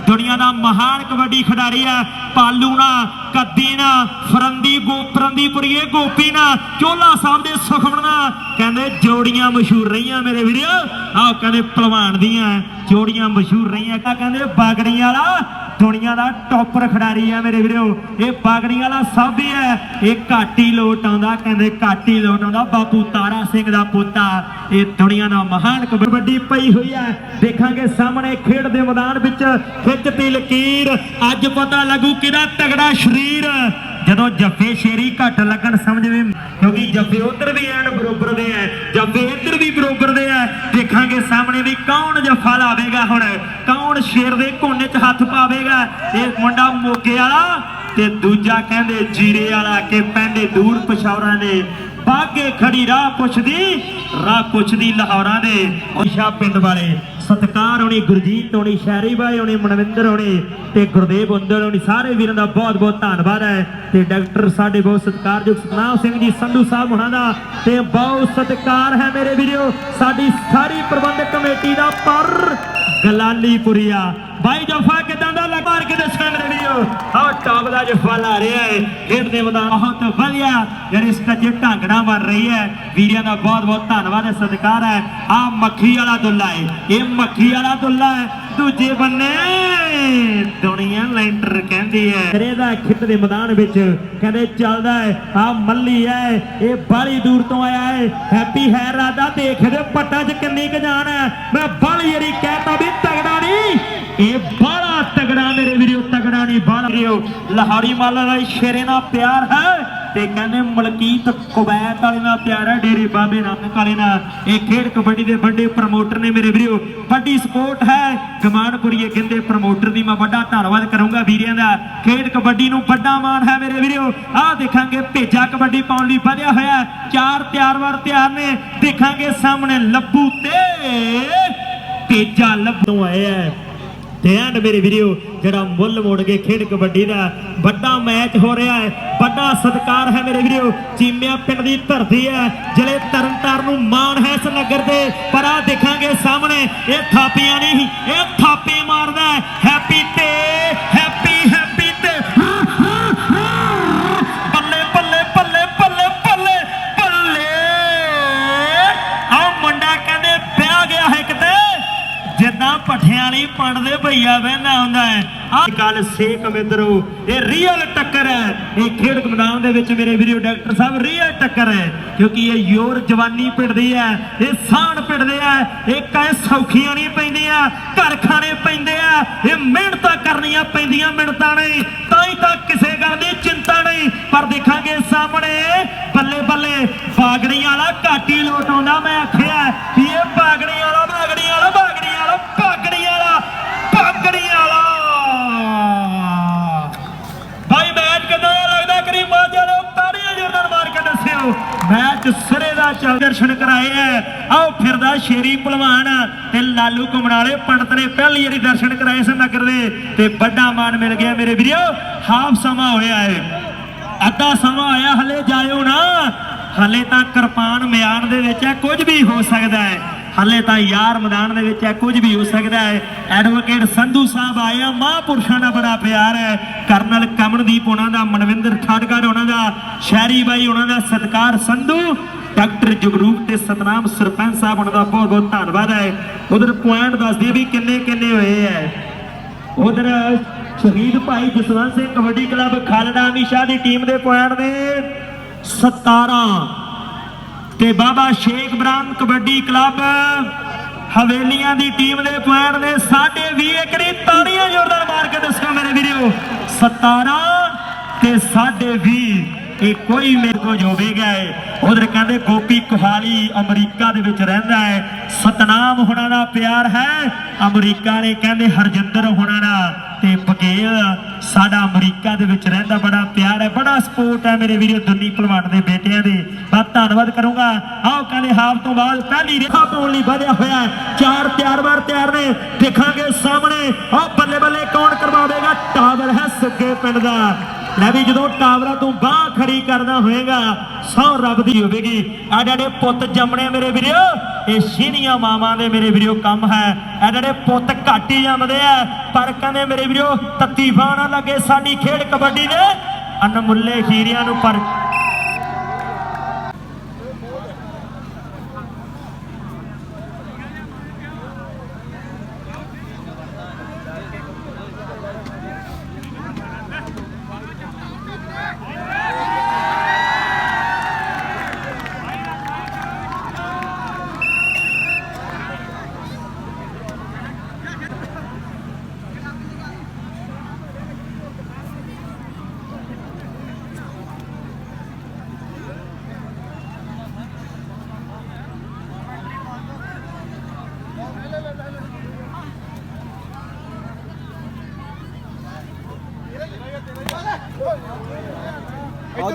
ਦੁਨੀਆ ਦਾ ਮਹਾਨ ਕਬੱਡੀ ਖਿਡਾਰੀ ਆ, ਪਾਲੂ ਨਾ, ਕੱਦੀ ਨਾ, ਫਰੰਦੀ ਗੋਪਰੰਦੀਪੁਰੀਏ ਗੋਪੀ ਨਾ, ਚੋਲਾ ਸਾਹਿਬ ਦੇ ਸੁਖਮਣਾ ਕਹਿੰਦੇ ਜੋੜੀਆਂ ਮਸ਼ਹੂਰ ਰਹੀਆਂ ਮੇਰੇ ਵੀਰੋ ਆਹ ਕਹਿੰਦੇ ਪਹਿਲਵਾਨ ਦੀਆਂ ਜੋੜੀਆਂ ਮਸ਼ਹੂਰ ਰਹੀਆਂ। ਕਾ ਕਹਿੰਦੇ ਬਾਗੜੀ ਵਾਲਾ ਦੁਨੀਆ ਦਾ ਟੌਪਰ ਖਿਡਾਰੀ ਆ ਮੇਰੇ ਵੀਰੋ ਇਹ ਬਾਗੜੀਆਂ ਵਾਲਾ ਸਭ ਹੀ ਹੈ। ਇਹ ਘਾਟੀ ਲੋਟ ਆਉਂਦਾ, ਕਹਿੰਦੇ ਘਾਟੀ ਲੋਟ ਆਉਂਦਾ। ਬਾਪੂ ਤਾਰਾ ਸਿੰਘ ਦਾ ਪੋਤਾ, ਇਹ ਦੁਨੀਆ ਦਾ ਮਹਾਨ ਕਬੱਡੀ ਪਈ ਹੋਈ ਹੈ। ਦੇਖਾਂਗੇ ਸਾਹਮਣੇ ਖੇਡ ਦੇ ਮੈਦਾਨ ਵਿੱਚ ਖਿੱਚਤੀ ਲਕੀਰ। ਅੱਜ ਪਤਾ ਲੱਗੂ ਕਿਹਦਾ ਤਗੜਾ ਸ਼ਰੀਰ। ਜਦੋਂ ਜੱਫੇ ਸ਼ੇਰੀ ਘੱਟ ਲੱਗਣ, ਸਮਝ ਵੀ ਕਿਉਂਕਿ ਜੱਫੇ ਉਧਰ ਵੀ ਐਨ ਬਰੋਬਰ ਦੇ ਐ, ਜੱਫੇ ਇੱਧਰ ਵੀ ਬਰੋਬਰ ਦੇ ਐ। ਦੇਖਾਂਗੇ ਸਾਹਮਣੇ ਵੀ ਕੌਣ ਜੱਫਾ ਲਾਵੇਗਾ ਹੁਣ, ਕੌਣ ਸ਼ੇਰ ਦੇ ਕੋਨੇ 'ਚ ਹੱਥ ਪਾਵੇਗਾ। ਇਹ ਮੁੰਡਾ ਮੋਗੇ ਵਾਲਾ ਤੇ ਦੂਜਾ ਕਹਿੰਦੇ ਜੀਰੇ ਵਾਲਾ ਕਿ ਪੈਂਦੇ ਦੂਰ ਪਸ਼ੌਰਾਂ ਨੇ ਬਾਗੇ ਖੜੀ ਰਾਹ ਪੁੱਛਦੀ ਰਾਹ ਪੁੱਛਦੀ ਲਾਹੌਰਾਂ ਦੇ। ਉਸ਼ਾ ਪਿੰਡ ਵਾਲੇ ਸਤਕਾਰ ਹੋਣੀ, ਗੁਰਜੀਤ ਹੋਣੀ ਸ਼ਹਿਰੀ ਬਾਈ ਹੋਣੀ, ਮਨਵਿੰਦਰ ਹੋਣੀ ਤੇ ਗੁਰਦੇਵ ਹੁੰਦਲ ਹੋਣੀ, ਸਾਰੇ ਵੀਰਾਂ ਦਾ ਬਹੁਤ ਬਹੁਤ ਧੰਨਵਾਦ ਹੈ। ਤੇ ਡਾਕਟਰ ਸਾਡੇ ਬਹੁਤ ਸਤਿਕਾਰਯੋਗ ਸਤਨਾਮ ਸਿੰਘ ਜੀ, ਸੰਧੂ ਸਾਹਿਬ ਉਹਨਾਂ ਦਾ, ਤੇ ਬਹੁਤ ਸਤਿਕਾਰ ਹੈ ਮੇਰੇ ਵੀਰੋ। ਸਾਡੀ ਸਾਰੀ ਪ੍ਰਬੰਧਕ ਕਮੇਟੀ ਦਾ ਪਰ ਗਲਾਲੀਪੁਰੀਆ। ਬਾਈ ਜਫਾ ਕਿਦਾਂ ਦਾ ਲੱਗ? ਮਾਰ ਕੇ ਦੱਸਣ ਮੇਰੇ ਆਹ ਟਾਪ ਦਾ ਜਫਾ ਲਾ ਰਿਹਾ ਹੈ। ਖੇਡ ਦੇ ਬਹੁਤ ਵਧੀਆ। ਜਿਹੜੀ ਸਟੱਜੇ ਢਾਂਗਣਾ ਮਾਰ ਰਹੀ ਹੈ। ਵੀਰਿਆਂ ਦਾ ਬਹੁਤ ਬਹੁਤ ਧੰਨਵਾਦ ਹੈ ਸਤਿਕਾਰ ਹੈ। ਆ ਮੱਖੀ ਵਾਲਾ ਦੁੱਲਾ ਹੈ। ਇਹ ਮੱਖੀ ਵਾਲਾ ਦੁੱਲਾ ਹੈ। ਦੂਜੇ ਬੰਨੇ ਦੁਨੀਆ ਲੈਂਟਰ ਕਹਿੰਦੀ ਹੈ। ਕਰੇ ਦਾ ਖਿੱਤ ਦੇ ਮੈਦਾਨ ਵਿੱਚ ਕਹਿੰਦੇ ਚੱਲਦਾ ਹੈ ਆ ਮੱਲੀ ਹੈ ਇਹ ਬਾਲੀ ਦੂਰ ਤੋਂ ਆਇਆ ਹੈ। ਹੈਪੀ ਹੈ ਰਾਦਾ ਦੇਖ ਦੇ ਪੱਟਾਂ 'ਚ ਕਿੰਨੀ ਕੁ ਜਾਨ ਹੈ। ਮੈਂ ਬਾਲੀ ਜਿਹੜੀ ਕਹਿਤਾ ਵੀ ਤਗੜਾ ਨਹੀਂ ਇਹ ਬਾਲਾ ਤਗੜਾ ਮੇਰੇ ਵੀਰੋ ਤਗੜਾ ਨਹੀਂ ਬਾਲਾ। ਵੀਰੋ ਲਾਹੌਰੀ ਮਾਲਾ ਦਾ ਸ਼ੇਰੇ ਨਾਲ ਪਿਆਰ ਹੈ। ਤੇ ਕਹਿੰਦੇ ਮਲਕੀਤ ਕੁਵੈਤ ਵਾਲੇ ਨਾਲ ਪਿਆਰ ਹੈ, ਡੇਰੇ ਬਾਬੇ ਨਾਨਕ ਵਾਲੇ ਨਾਲ। ਇਹ ਖੇਡ ਕਬੱਡੀ ਦੇ ਵੱਡੇ ਪ੍ਰਮੋਟਰ ਨੇ ਮੇਰੇ ਵੀਰੋ। ਵੱਡੀ ਸਪੋਰਟ ਹੈ। ਗਮਾਨਪੁਰੀਏ ਕਹਿੰਦੇ ਪ੍ਰਮੋਟਰ ਦੀ ਮੈਂ ਵੱਡਾ ਧੰਨਵਾਦ ਕਰੂੰਗਾ ਵੀਰਿਆਂ ਦਾ। ਖੇਡ ਕਬੱਡੀ ਨੂੰ ਵੱਡਾ ਮਾਣ ਹੈ ਮੇਰੇ ਵੀਰੋ। ਆਹ ਦੇਖਾਂਗੇ, ਭੇਜਾ ਕਬੱਡੀ ਪਾਉਣ ਲਈ ਵਧਿਆ ਹੋਇਆ ਚਾਰ ਤਿਆਰ ਵਾਰ ਤਿਆਰ ਨੇ। ਦੇਖਾਂਗੇ ਸਾਹਮਣੇ ਲੱਭੂ ਤੇ ਭੇਜਾ ਲੱਭੂ। ਆਇਆ ਧਿਆਨ ਮੇਰੇ ਵੀਰੋ, ਜਿਹੜਾ ਮੁੱਲ ਮੋੜ ਕੇ ਖੇਡ ਕਬੱਡੀ ਦਾ ਵੱਡਾ ਮੈਚ ਹੋ ਰਿਹਾ ਹੈ, ਵੱਡਾ ਸਤਿਕਾਰ ਹੈ ਮੇਰੇ ਵੀਰਿਓ ਚੀਮਿਆ ਪਿੰਡ ਦੀ ਧਰਤੀ ਹੈ ਜਿਹੜੇ ਤਰਨਤਾਰਨ ਨੂੰ ਮਾਣ ਹੈ ਇਸ ਨਗਰ ਦੇ। ਪਰ ਆ ਦੇਖਾਂਗੇ ਸਾਹਮਣੇ, ਇਹ ਥਾਪੀਆਂ ਨਹੀਂ, ਇਹ ਥਾਪੇ ਮਾਰਦਾ ਹੈਪੀ ਤੇ ਜਿੱਦਾਂ ਪੱਠਿਆਂ ਵਾਲੀ ਪੰਡ ਦੇ ਭਈਆ ਬਹਿੰਦਾ ਹੁੰਦਾ ਹੈ। ਆ ਗੱਲ ਸੇਕ ਮਿੱਤਰੋ, ਇਹ ਰੀਅਲ ਟੱਕਰ ਹੈ। ਇਹ ਖੇਡ ਮੈਦਾਨ ਦੇ ਵਿੱਚ ਮੇਰੇ ਵੀਡੀਓ ਡਾਕਟਰ ਸਾਹਿਬ ਰੀਅਲ ਟੱਕਰ ਹੈ। ਕਿਉਂਕਿ ਇਹ ਯੋਰ ਜਵਾਨੀ ਪਿੜਦੀ ਹੈ, ਇਹ ਸਾਣ ਪਿੜਦੇ ਆ ਇਹ ਕਹੇ ਸੌਖੀਆਂ ਨਹੀਂ ਪੈਂਦੀਆਂ, ਘਰ ਖਾਣੇ ਪੈਂਦੇ ਆ, ਇਹ ਮਿਹਨਤਾਂ ਕਰਨੀਆਂ ਪੈਂਦੀਆਂ ਮਿਹਨਤਾਂ ਨਹੀਂ ਤਾਂ ਹੀ ਤਾਂ ਕਿਸੇ ਗੱਲ ਦੀ ਚਿੰਤਾ ਨਹੀਂ। ਪਰ ਦੇਖਾਂਗੇ ਸਾਹਮਣੇ ਬੱਲੇ ਬੱਲੇ ਬਾਗੜੀਆਂ ਵਾਲਾ ਘਾਟੀ ਲੋਟ ਸਿਰੇ ਚੱਲ ਦਰਸ਼ਨ ਕਰਾਏ ਐ। ਆਓ ਫਿਰਦਾ ਸ਼ੇਰੀ ਪਹਿਲਵਾਨ ਤੇ ਲਾਲੂ ਕੁਮਣਾਲੇ ਪੰਡਤ ਨੇ ਪਹਿਲੀ ਵਾਰੀ ਦਰਸ਼ਨ ਕਰਾਏ ਇਸ ਨਗਰ ਦੇ ਤੇ ਵੱਡਾ ਮਾਨ ਮਿਲ ਗਿਆ ਮੇਰੇ ਵੀਰੋ ਹਾਫ ਸਮਾਂ ਹੋਇਆ ਹੈ ਅੱਧਾ ਸਮਾਂ ਆਇਆ, ਹਲੇ ਜਾਇਓ ਨਾ। ਹਲੇ ਤਾਂ ਕਿਰਪਾਨ ਮਿਆਨ ਦੇ ਵਿੱਚ ਹੈ ਕੁਝ ਵੀ ਹੋ ਸਕਦਾ ਹੈ ਹਲੇ ਤਾਂ ਯਾਰ ਮੈਦਾਨ ਦੇ ਵਿੱਚ ਹੈ ਕੁਝ ਵੀ ਹੋ ਸਕਦਾ ਹੈ ਐਡਵੋਕੇਟ ਸੰਧੂ ਸਾਹਿਬ ਆਏ ਆ, ਮਹਾਂਪੁਰਸ਼ਾਂ ਦਾ ਬੜਾ ਪਿਆਰ ਹੈ ਕਰਨਲ ਕਮਨਦੀਪ ਉਹਨਾਂ ਦਾ, ਮਨਵਿੰਦਰ ਠਾਡਗੜ ਉਹਨਾਂ ਦਾ, ਸ਼ਹਿਰੀ ਬਾਈ ਉਹਨਾਂ ਦਾ ਸਤਕਾਰ। ਸੰਧੂ ਡਾਕਟਰ ਜਗਰੂਪ ਤੇ ਸਤਨਾਮ ਸਰਪੰਚ ਸਾਹਿਬ, ਉਹਨਾਂ ਦਾ ਬਹੁਤ ਬਹੁਤ ਧੰਨਵਾਦ ਹੈ। ਉਧਰ ਪੁਆਇੰਟ ਦੱਸ ਦਈਏ ਵੀ ਕਿੰਨੇ ਕਿੰਨੇ ਹੋਏ ਹੈ ਉਧਰ ਸ਼ਹੀਦ ਭਾਈ ਜਸਵੰਤ ਸਿੰਘ ਕਬੱਡੀ ਕਲੱਬ ਖਾਲੜਾ ਅਮੀਸ਼ਾ ਦੀ ਟੀਮ ਦੇ ਪੁਆਇੰਟ ਨੇ 17 ਤੇ ਬਾਬਾ ਸ਼ੇਖ ਬਰਾਮ ਕਬੱਡੀ ਕਲੱਬ ਹਵੇਲੀਆਂ ਦੀ ਟੀਮ ਦੇ ਪੁਆਇੰਟ ਨੇ। 20 ਏਕੜੀ ਤਾੜੀਆਂ ਜ਼ੋਰਦਾਰ ਮਾਰ ਕੇ ਦੱਸੋ ਮੇਰੇ ਵੀਰੋ। 17 ਤੇ 20 ਇਹ ਕੋਈ ਮੇਰੇ ਕੋ ਜੋਵੇਗਾ ਉਧਰ ਕਹਿੰਦੇ ਗੋਪੀ ਕੁਹਾਲੀ ਅਮਰੀਕਾ ਦੇ ਵਿੱਚ ਰਹਿੰਦਾ ਹੈ। ਸਤਨਾਮ ਹੁਣਾਂ ਦਾ ਪਿਆਰ ਹੈ। ਅਮਰੀਕਾ ਨੇ ਕਹਿੰਦੇ ਹਰਜਿੰਦਰ ਹੁਣਾਂ ਦਾ ਤੇ ਬਗੇਲ ਸਾਡਾ ਅਮਰੀਕਾ ਦੇ ਵਿੱਚ ਰਹਿੰਦਾ, ਬੜਾ ਪਿਆਰ ਹੈ, ਬੜਾ ਸਪੋਰਟ ਹੈ ਮੇਰੇ ਵੀਰੋ ਦੁਨੀ ਭਲਵਾਨ ਦੇ ਬੇਟਿਆਂ ਦੇ। ਬਹੁਤ ਧੰਨਵਾਦ ਕਰੂੰਗਾ। ਆਓ ਕਹਿੰਦੇ ਹਾਫ ਤੋਂ ਬਾਅਦ ਪਹਿਲੀ ਰੇਖਾ ਪਾਉਣ ਲਈ ਵਧਿਆ ਹੋਇਆ ਹੈ। ਚਾਰ ਤਿਆਰ ਵਾਰ ਤਿਆਰ ਨੇ, ਦੇਖਾਂਗੇ ਸਾਹਮਣੇ। ਆਹ ਬੱਲੇ ਬੱਲੇ ਕੌਣ ਕਰਵਾਵੇਗਾ? ਟਾਵਰ ਹੈ ਸੁੱਕੇ ਪਿੰਡ ਦਾ। ਲੈ ਵੀ ਜਦੋਂ ਟਾਵਰਾਂ ਤੋਂ ਬਾਹ ਖੜੀ ਕਰਦਾ ਹੋਏਗਾ, ਸੌ ਰੱਬ ਦੀ ਹੋਵੇਗੀ। ਆ ਜਿਹੜੇ ਪੁੱਤ ਜੰਮਣੇ ਮੇਰੇ ਵੀਰੋ ਇਹ ਸ਼ੀਨੀਆਂ ਮਾਵਾਂ ਦੇ ਮੇਰੇ ਵੀਰਿਓ ਕੰਮ ਹੈ। ਇਹ ਜਿਹੜੇ ਪੁੱਤ ਘੱਟ ਹੀ ਜੰਮਦੇ ਆ, ਪਰ ਕਹਿੰਦੇ ਮੇਰੇ ਵੀਰਿਓ, ਤੱਤੀ ਬਾਹ ਨਾ ਲੱਗੇ ਸਾਡੀ ਖੇਡ ਕਬੱਡੀ ਦੇ। ਅਨਮੁੱਲੇ ਹੀਰਿਆਂ ਨੂੰ ਪਰ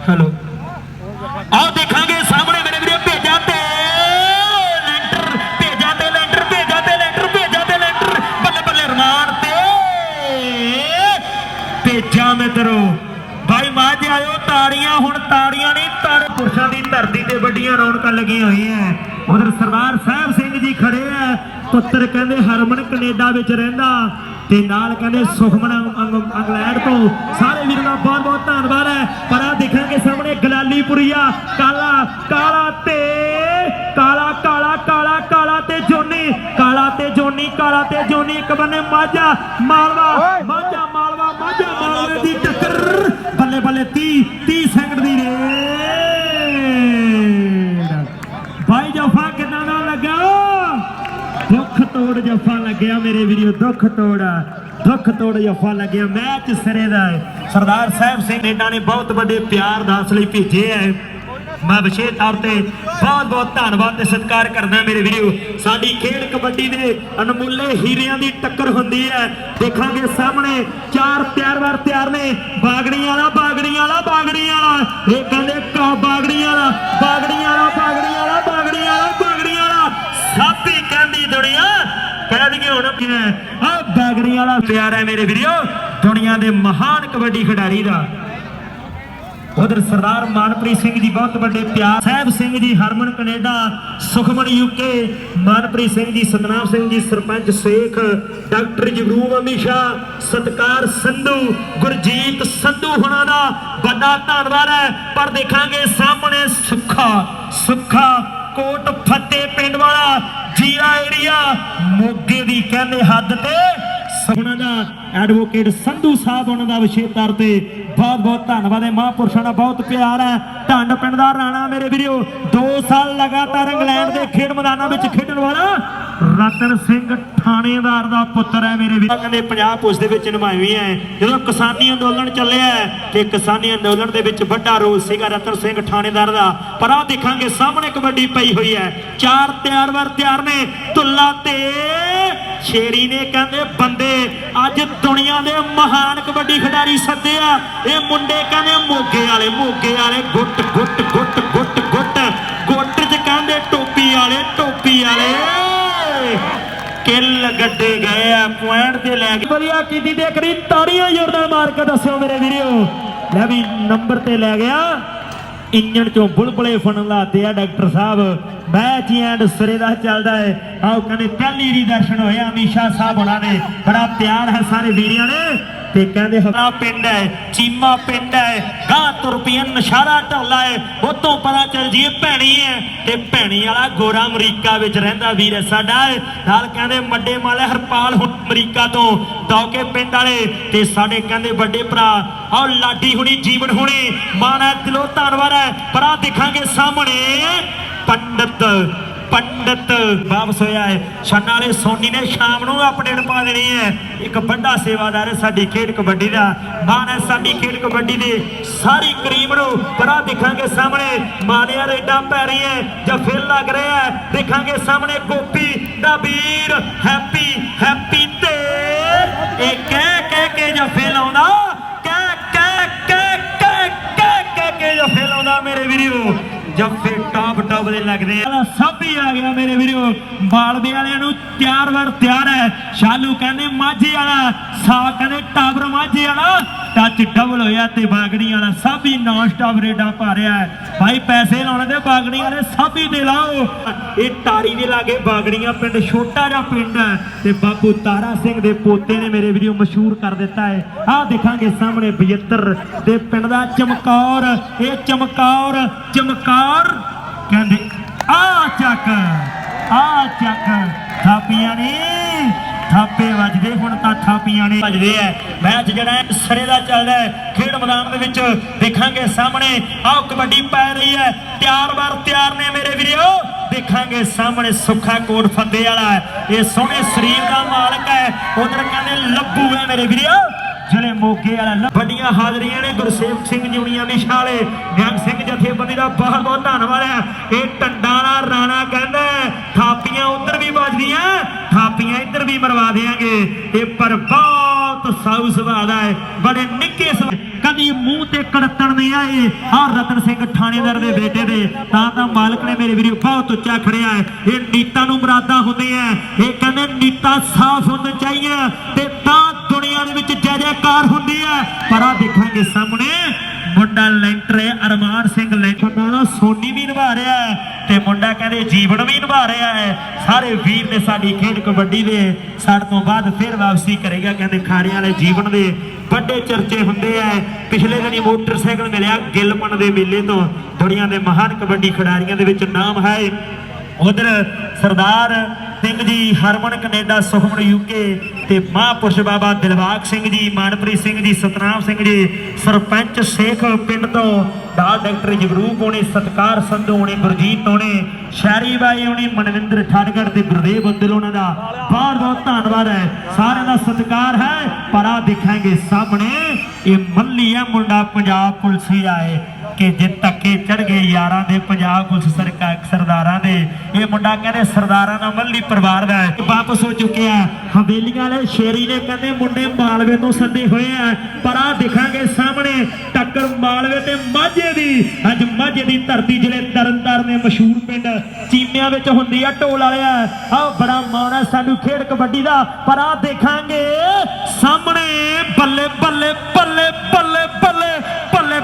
ਹੈਲੋ ਆਓ ਦੇਖਾਂਗੇ ਸਾਹਮਣੇ ਮੇਰੇ ਵੀਰੇ ਭੇਜਾ ਤੇ ਲੈਂਟਰ ਭੇਜਾ ਤੇ ਲੈਂਟਰ ਭੇਜਾ ਤੇ ਲੈਂਟਰ ਭੇਜਾ ਤੇ ਲੈਂਟਰ ਬੱਲੇ ਬੱਲੇ ਰਮਾਨ ਤੇ ਭੇਜਾ ਮਿੱਤਰੋ ਭਾਈ ਮਾਝ ਆਇਓ ਤਾੜੀਆਂ ਹੁਣ ਤਾੜੀਆਂ ਨਹੀਂ ਤਾੜ ਪੁਰਸ਼ਾਂ ਦੀ ਧਰਤੀ ਤੇ ਵੱਡੀਆਂ ਰੌਣਕਾਂ ਲੱਗੀਆਂ ਹੋਈਆਂ ਉਧਰ ਸਰਦਾਰ ਸਾਹਿਬ ਸਿੰਘ ਜੀ ਖੜੇ ਆ। ਪੁੱਤਰ ਕਹਿੰਦੇ ਹਰਮਨ ਕੈਨੇਡਾ ਵਿੱਚ ਰਹਿੰਦਾ। ਤੇ ਨਾਲ ਕਹਿੰਦੇ ਸੁਖਮਨ ਇੰਗਲੈਂਡ ਤੋਂ। ਸਾਰੇ ਵੀਰਾਂ ਦਾ ਬਹੁਤ ਬਹੁਤ ਧੰਨਵਾਦ ਹੈ। ਪਰ ਆ ਦੇਖਾਂਗੇ ਸਾਹਮਣੇ ਗਲਾਲੀਪੁਰੀਆ। ਕਾਲਾ ਕਾਲਾ ਤੇ ਕਾਲਾ ਕਾਲਾ ਕਾਲਾ ਕਾਲਾ ਤੇ ਜੋਨੀ। ਕਾਲਾ ਤੇ ਜੋਨੀ ਕਾਲਾ ਤੇ ਜੋਨੀ। ਇੱਕ ਬੰਨੇ ਮਾਝਾ ਮਾਲਵਾ ਮਾਝਾ ਮਾਲਵਾ ਮਾਝਾ। ਮਾਲਵੇ ਦੀ ਟੱਕਰ। ਬੱਲੇ ਬੱਲੇ 30 30 ਸੈਕਿੰਡ ਦੀ ਰੇਡ ਭਾਈ ਜਫਾ ਕਿੰਨਾ ਦਾ ਲੱਗਾ ਦੁੱਖ ਤੋੜ ਜਫਾ ਲੱਗਿਆ ਮੇਰੇ ਵੀਰੋ, ਦੁੱਖ ਤੋੜ ਦੁੱਖ ਤੋੜ ਜਫਾ ਲੱਗਿਆ। ਮੈਚ ਸਿਰੇ ਦਾ ਹੈ। ਸਰਦਾਰ ਸਾਹਿਬ ਸਿੰਘ ਨੇਡਾ ਨੇ ਬਹੁਤ ਵੱਡੇ ਪਿਆਰ ਦਾਸ ਲਈ ਭੇਜੇ ਹੈ। ਮੈਂ ਵਿਸ਼ੇਸ਼ ਤੌਰ ਤੇ ਬਹੁਤ ਬਹੁਤ ਧੰਨਵਾਦ ਤੇ ਸਤਿਕਾਰ ਕਰਦਾ ਮੇਰੇ ਵੀਰੋ। ਸਾਡੀ ਖੇਡ ਕਬੱਡੀ ਦੇ ਅਨਮੁੱਲੇ ਹੀਰਿਆਂ ਦੀ ਟੱਕਰ ਹੁੰਦੀ ਹੈ। ਦੇਖਾਂਗੇ ਸਾਹਮਣੇ ਚਾਰ ਤਿਆਰ ਵਾਰ ਤਿਆਰ ਨੇ। ਬਾਗੜੀਆਂ ਵਾਲਾ ਬਾਗੜੀਆਂ ਵਾਲਾ ਬਾਗੜੀਆਂ ਵਾਲਾ। ਇਹ ਕਹਿੰਦੇ ਕਾ ਬਾਗੜੀਆਂ ਵਾਲਾ ਬਾਗੜੀਆਂ ਵਾਲਾ ਬਾਗੜੀਆਂ ਵਾਲਾ ਬਾਗੜੀਆਂ ਵਾਲਾ। ਕਹਿ ਦਈਏ ਹੁਣ ਆ ਬਾਗੜੀਆਂ ਵਾਲਾ ਪਿਆਰ ਹੈ ਮੇਰੇ ਵੀਰੋ ਦੁਨੀਆ ਦੇ ਮਹਾਨ ਕਬੱਡੀ ਖਿਡਾਰੀ ਦਾ। ਉਧਰ ਸਰਦਾਰ ਮਾਨਪ੍ਰੀਤ ਸਿੰਘ ਜੀ ਬਹੁਤ ਵੱਡੇ ਪਿਆਰ, Sahib Singh ji Harman Canada, Sukhman UK, Manpreet Singh ji Satnam Singh ji sarpanch Sekh, doctor Jagroop Amisha Satkar Sandhu, Gurjeet Sandhu ਹੁਣਾਂ ਦਾ ਵੱਡਾ ਧੰਨਵਾਦ ਹੈ। ਪਰ ਦੇਖਾਂਗੇ ਸਾਹਮਣੇ ਸੁੱਖਾ ਸੁੱਖਾ ਕੋਟ ਫੱਤੇ ਪਿੰਡ ਵਾਲਾ ਜੀਰਾ ਏਰੀਆ ਮੋਗੇ ਦੀ ਕਹਿੰਦੇ ਹੱਦ ਤੇ ਉਹਨਾਂ ਦਾ ਐਡਵੋਕੇਟ ਸੰਧੂ ਸਾਹਿਬ ਉਹਨਾਂ ਦਾ ਵਿਸ਼ੇਸ਼ ਤੌਰ ਤੇ ਬਹੁਤ ਬਹੁਤ ਧੰਨਵਾਦ ਹੈ। ਮਹਾਂਪੁਰਸ਼ਾਂ ਦਾ ਬਹੁਤ ਪਿਆਰ ਹੈ। ਢੰਡ ਪਿੰਡ ਦਾ ਰਾਣਾ ਮੇਰੇ ਵੀਰੋ 2 ਸਾਲ ਲਗਾਤਾਰ ਇੰਗਲੈਂਡ ਦੇ ਖੇਡ ਮੈਦਾਨਾਂ ਵਿੱਚ ਖੇਡਣ ਵਾਲਾ ਰਤਨ ਸਿੰਘ ਥਾਣੇਦਾਰ ਦਾ ਪੁੱਤਰ ਹੈ ਮੇਰੇ ਵੀਰ ਕਹਿੰਦੇ ਪੰਜਾਬ ਪੁਲਿਸ ਦੇ ਵਿੱਚ ਨਿਭਾਈ ਹੈ। ਜਦੋਂ ਕਿਸਾਨੀ ਅੰਦੋਲਨ ਚੱਲਿਆ ਤੇ ਕਿਸਾਨੀ ਅੰਦੋਲਨ ਦੇ ਵਿੱਚ ਵੱਡਾ ਰੋਲ ਸੀਗਾ ਰਤਨ ਸਿੰਘ ਥਾਣੇਦਾਰ ਦਾ। ਪਰ ਆ ਦੇਖਾਂਗੇ, ਸਾਹਮਣੇ ਕਬੱਡੀ ਪਈ ਹੋਈ ਹੈ। ਚਾਰ ਤਿਆਰ ਵਰ ਤਿਆਰ ਨੇ ਤੁੱਲਾ ਤੇ ਸ਼ੇਰੀ ਨੇ ਕਹਿੰਦੇ ਬੰਦੇ। ਅੱਜ ਦੁਨੀਆ ਦੇ ਮਹਾਨ ਕਬੱਡੀ ਖਿਡਾਰੀ ਸੱਦੇ ਆ। ਇਹ ਮੁੰਡੇ ਕਹਿੰਦੇ ਮੋਗੇ ਵਾਲੇ ਮੋਗੇ ਵਾਲੇ ਗੁੱਟ ਗੁੱਟ ਗੁੱਟ ਗੁੱਟ ਗੁੱਟ। ਗੁੱਟ ਚ ਕਹਿੰਦੇ ਟੋਪੀ ਵਾਲੇ ਟੋਪੀ ਵਾਲੇ। ਕਿੱਲ ਗੱਡੇ ਗਏ ਆ, ਪੁਆਇੰਟ ਤੇ ਲੈ ਕੇ। ਵਧੀਆ ਕੀਤੀ ਤੇ ਕਰੀ ਤਾੜੀਆਂ ਜ਼ੋਰਦਾਰ ਮਾਰ ਕੇ ਦੱਸਿਓ ਮੇਰੇ ਵੀਡੀਓ ਲੈ ਵੀ ਨੰਬਰ ਤੇ ਲੈ ਗਿਆ। ਇੰਜਣ ਚੋਂ ਬੁਲਬੁਲੇ ਫਣਨ ਲਾਤੇ ਆ ਡਾਕਟਰ ਸਾਹਿਬ। ਮੈਚ ਐਂਡ ਸਿਰੇ ਦਾ ਚੱਲਦਾ ਹੈ। ਆਓ ਕਹਿੰਦੇ ਪਹਿਲੀ ਰੀ ਦਰਸ਼ਨ ਹੋਇਆ ਅਮੀਸ਼ਾ ਸਾਹਿਬ ਉਹਨਾਂ ਨੇ। ਬੜਾ ਪਿਆਰ ਹੈ ਸਾਰੇ ਵੀਰਿਆਂ ਨੇ। ਤੇ ਕਹਿੰਦੇ ਹਰਾ ਪਿੰਡ ਹੈ, ਚੀਮਾ ਪਿੰਡ ਹੈ। ਗਾਂ ਤੁਰਪੀਨ ਨਸ਼ਾਰਾ ਢਾਲਾ ਹੈ। ਉਤੋਂ ਪਤਾ ਚੱਲ ਜੀ ਭੈਣੀ ਹੈ ਤੇ ਭੈਣੀ ਵਾਲਾ ਗੋਰਾ ਅਮਰੀਕਾ ਵਿੱਚ ਰਹਿੰਦਾ ਵੀਰ ਹੈ ਸਾਡਾ। ਨਾਲ ਕਹਿੰਦੇ ਮੱਡੇ ਮਾਲੇ ਹਰਪਾਲ ਹੁਣ ਅਮਰੀਕਾ ਤੋਂ ਦੌਕੇ ਪਿੰਡ ਵਾਲੇ ਤੇ ਸਾਡੇ ਕਹਿੰਦੇ ਵੱਡੇ ਭਰਾ। ਆਓ ਲਾਡੀ ਹੁਣੀ, ਜੀਵਨ ਹੁਣੀ ਮਾਣਾ ਦਿਲੋਂ ਧੰਨਵਾਦ ਹੈ। ਪਰ ਆ ਦੇਖਾਂਗੇ ਸਾਹਮਣੇ ਪੰਡਤ ਪੰਡਤ ਵਾਪਸ ਹੋਇਆ ਹੈ। ਛੰਨਾ ਵਾਲੇ ਸੋਨੀ ਨੇ ਸ਼ਾਮ ਨੂੰ ਅਪਡੇਟ ਪਾ ਦੇਣੀ ਹੈ। ਇੱਕ ਵੱਡਾ ਸੇਵਾਦਾਰ ਸਾਡੀ ਖੇਡ ਕਬੱਡੀ ਦਾ। ਮਾਨ ਹੈ ਸਾਡੀ ਖੇਡ ਕਬੱਡੀ ਦੀ। ਸਾਰੀ ਕਰੀਮ ਨੂੰ ਪਰਾ ਦੇਖਾਂਗੇ ਸਾਹਮਣੇ। ਮਾਨਿਆ ਰੇਡਾ ਪੈ ਰਹੀ ਹੈ। ਜਫੇਲ ਲੱਗ ਰਿਹਾ ਹੈ, ਦੇਖਾਂਗੇ ਸਾਹਮਣੇ ਗੋਪੀ ਦਾ ਵੀਰ। ਹੈਪੀ ਹੈਪੀ ਤੇ ਇਹ ਕਹਿ ਕਹਿ ਕੇ ਜਫੇਲ ਆਉਂਦਾ ਕਹਿ ਕਹਿ ਕਹਿ ਕਹਿ ਕਹਿ ਕੇ ਜਫੇਲ ਆਉਂਦਾ ਮੇਰੇ ਵੀਰੋ। ਜੱਫੇ ਟਾਪ ਟਾਪ ਦੇ ਲੱਗਦੇ ਆ। ਸਭ ਹੀ ਆ ਗਿਆ ਮੇਰੇ ਵੀਰੋ। ਬਾਲਵੇ ਵਾਲਿਆਂ ਨੂੰ ਚਾਰ ਵਾਰ ਤਿਆਰ ਹੈ। ਸ਼ਾਲੂ ਕਹਿੰਦੇ ਮਾਝੇ ਵਾਲਾ ਸਾ ਕਹਿੰਦੇ ਟਾਬਰ ਮਾਝੇ ਵਾਲਾ। ਟੱਚ ਡਬਲ ਹੋਇਆ ਤੇ ਬਾਗੜੀ ਵਾਲਾ ਸਭ ਨਾਨ ਸਟਾਪ ਰੇਡਾਂ ਪਾ ਭਾਈ ਪੈਸੇ ਲਾਉਣੇ ਤੇ ਬਾਗੜੀ ਵਾਲੇ ਸਭ ਦੇ ਲਾਓ। ਇਹ ਟਾਰੀ ਦੇ ਲਾਗੇ ਬਾਗੜੀਆਂ ਪਿੰਡ, ਛੋਟਾ ਜਿਹਾ ਪਿੰਡ ਹੈ ਤੇ ਬਾਪੂ ਤਾਰਾ ਸਿੰਘ ਦੇ ਪੋਤੇ ਨੇ ਮੇਰੇ ਵੀਡੀਓ ਮਸ਼ਹੂਰ ਕਰ ਦਿੱਤਾ ਹੈ। ਆਹ ਦੇਖਾਂਗੇ ਸਾਹਮਣੇ 72 ਤੇ ਪਿੰਡ ਦਾ ਚਮਕੌਰ। ਇਹ ਚਮਕੌਰ ਚਮਕੌਰ ਕਹਿੰਦੇ ਆ ਚੱਕ ਆ ਚੱਕ। ਥਾਪੀਆਂ ਨੇ ਥਾਪੇ ਵੱਜਦੇ, ਹੁਣ ਤਾਂ ਥਾਪੀਆਂ ਨੇ ਵੱਜਦੇ ਐ ਮੈਚ ਜਿਹੜਾ ਸਰੇ ਦਾ ਚੱਲਦਾ ਹੈ। ਖੇਡ ਮੈਦਾਨ ਦੇ ਵਿੱਚ ਦੇਖਾਂਗੇ ਸਾਹਮਣੇ। ਆਹ ਕਬੱਡੀ ਪੈ ਰਹੀ ਹੈ। ਤਿਆਰ ਵਾਰ ਤਿਆਰ ਨੇ ਮੇਰੇ ਵੀਰੋ। ਦੇਖਾਂਗੇ ਸਾਹਮਣੇ ਸੁੱਖਾ ਕੋਟ ਫੱਦੇ ਵਾਲਾ ਇਹ ਸੋਹਣੇ ਸਰੀਰ ਦਾ ਮਾਲਕ ਹੈ। ਉਧਰ ਕਹਿੰਦੇ ਲੱਭੂ ਹੈ ਮੇਰੇ ਵੀਰੋ। ਜਿਹੜੇ ਮੋਗੇ ਵਾਲਾ ਲ- ਵੱਡੀਆਂ ਹਾਜ਼ਰੀਆਂ ਨੇ, ਗੁਰਸੇਵਕ ਸਿੰਘ ਜੁਣੀਆਂ ਨਿਸ਼ਾਲੇ ਨਿਹੰਗ ਸਿੰਘ ਜਥੇਬੰਦੀ ਦਾ ਬਹੁਤ ਬਹੁਤ ਧੰਨਵਾਦ ਹੈ। ਇਹ ਟੰਡਾ ਵਾਲਾ ਰਾਣਾ ਕਹਿੰਦਾ ਥਾਪੀਆਂ ਉਧਰ ਵੀ ਵੱਜਦੀਆਂ ਥਾਪੀਆਂ ਇੱਧਰ ਵੀ ਮਰਵਾ ਦੇਾਂਗੇ ਇਹ ਪਰ ਬਹੁਤ ਸਾਊ ਸੁਭਾਅ ਦਾ ਹੈ। ਬੜੇ ਨਿੱਕੇ ਕਦੀ ਮੂੰਹ ਤੇ ਕੜਤਣ ਨਹੀਂ ਆਏ। ਆ ਰਤਨ ਸਿੰਘ ਥਾਣੇਦਾਰ ਦੇ ਬੇਟੇ ਦੇ। ਤਾਂ ਤਾਂ ਮਾਲਕ ਨੇ ਮੇਰੇ ਵੀਰੋ ਬਹੁਤ ਉੱਚਾ ਖੜਿਆ ਹੈ। ਇਹ ਨੀਤਾ ਨੂੰ ਮੁਰਾਦਾਂ ਹੁੰਦੀਆਂ ਇਹ ਕਹਿੰਦੇ ਨੀਤਾ ਸਾਫ਼ ਹੋਣ ਚਾਹੀਏ। ਤੇ ਤਾਂ ਦੁਨੀਆ ਦੇ ਵਿੱਚ ਜੈ ਜੈਕਾਰ ਹੁੰਦੀ ਹੈ। ਪਰ ਆ ਦੇਖਾਂਗੇ ਸਾਹਮਣੇ। ਮੁੰਡਾ ਲੈਂਟਰ ਅਰਮਾਨ ਸਿੰਘ ਲੈਂਟਰ ਨਾਲ ਸੋਨੀ ਵੀ ਨਿਭਾ ਰਿਹਾ ਹੈ ਤੇ ਮੁੰਡਾ ਕਹਿੰਦੇ ਜੀਵਨ ਵੀ ਨਿਭਾ ਰਿਹਾ ਹੈ। ਸਾਰੇ ਵੀਰ ਨੇ ਸਾਡੀ ਖੇਡ ਕਬੱਡੀ ਦੇ ਸਾਡੇ ਤੋਂ ਬਾਅਦ ਫਿਰ ਵਾਪਸੀ ਕਰੇਗਾ, ਕਹਿੰਦੇ ਖਾੜਿਆਂ ਵਾਲੇ ਜੀਵਨ ਦੇ ਵੱਡੇ ਚਰਚੇ ਹੁੰਦੇ ਆ। ਪਿਛਲੇ ਦਿਨੀ ਮੋਟਰਸਾਈਕਲ ਮਿਲਿਆ ਗਿਲਪਨ ਦੇ ਮੇਲੇ ਤੋਂ। ਦੁਨੀਆ ਦੇ ਮਹਾਨ ਕਬੱਡੀ ਖਿਡਾਰੀਆਂ ਦੇ ਵਿੱਚ ਨਾਮ ਹੈ। ਉਧਰ ਸਰਦਾਰ ਸਿੰਘ ਜੀ, ਹਰਮਨ ਕੈਨੇਡਾ, ਸੁਖਮਨ ਯੂਕੇ ਤੇ ਮਹਾਂਪੁਰਸ਼ ਬਾਬਾ ਦਿਲਬਾਗ ਸਿੰਘ ਜੀ, ਮਾਨਪ੍ਰੀਤ ਸਿੰਘ ਜੀ, ਸਤਨਾਮ ਸਿੰਘ ਜੀ, ਸਰਪੰਚ ਸ਼ੇਖ ਪਿੰਡ ਤੋਂ ਡਾਲ ਡਾਕਟਰ ਜਗਰੂਪ ਹੋਣੇ, ਸਤਕਾਰ ਸੰਧੂ ਹੋਣੇ, ਗੁਰਜੀਤ ਹੋਣੇ, ਸ਼ਹਿਰੀ ਬਾਈ ਹੋਣੀ, ਮਨਵਿੰਦਰ ਠਾੜਗੜ ਤੇ ਗੁਰਦੇਵ ਬੰਦਲ ਉਹਨਾਂ ਦਾ ਬਹੁਤ ਬਹੁਤ ਧੰਨਵਾਦ ਹੈ। ਸਾਰਿਆਂ ਦਾ ਸਤਿਕਾਰ ਹੈ, ਪਰ ਆ ਦੇਖਾਂਗੇ ਸਾਹਮਣੇ, ਇਹ ਮੱਲੀ ਹੈ ਮੁੰਡਾ ਪੰਜਾਬ ਪੁਲਿਸ ਹੀ ਆਏ। ਕਿ ਜੇ ਧੱਕੇ ਚੜ ਗਏ ਯਾਰਾਂ ਦੇ ਪੰਜਾਬ ਪੁਲਿਸ ਸਰਕਾਰ ਸਰਦਾਰਾਂ ਦੇ। ਇਹ ਮੁੰਡਾ ਕਹਿੰਦੇ ਸਰਦਾਰਾਂ ਦਾ ਮੱਲੀ ਪਰਿਵਾਰ ਦਾ ਹੈ। ਵਾਪਸ ਹੋ ਚੁੱਕਿਆ ਹਵੇਲੀਆਂ ਵਾਲੇ ਸ਼ੇਰੀ ਨੇ ਕਹਿੰਦੇ ਮੁੰਡੇ ਮਾਲਵੇ ਤੋਂ ਸੱਦੇ ਹੋਏ ਆ। ਪਰ ਆ ਦਿਖਾਂਗੇ ਸਾਹਮਣੇ ਟੱਕਰ ਮਾਲਵੇ ਤੇ ਮਾਝੇ ਦੀ। ਅੱਜ ਮਾਝੇ ਦੀ ਧਰਤੀ ਜ਼ਿਲ੍ਹੇ ਤਰਨਤਾਰਨ ਦੇ ਮਸ਼ਹੂਰ ਪਿੰਡ ਚੀਮਿਆਂ ਵਿੱਚ ਹੁੰਦੀ ਆ, ਢੋਲ ਵਾਲਿਆ ਆਹ ਬੜਾ ਮਾਣ ਹੈ ਸਾਨੂੰ ਖੇਡ ਕਬੱਡੀ ਦਾ। ਪਰ ਆ ਦੇਖਾਂਗੇ ਸਾਹਮਣੇ ਬੱਲੇ ਬੱਲੇ ਬੱਲੇ ਬੱਲੇ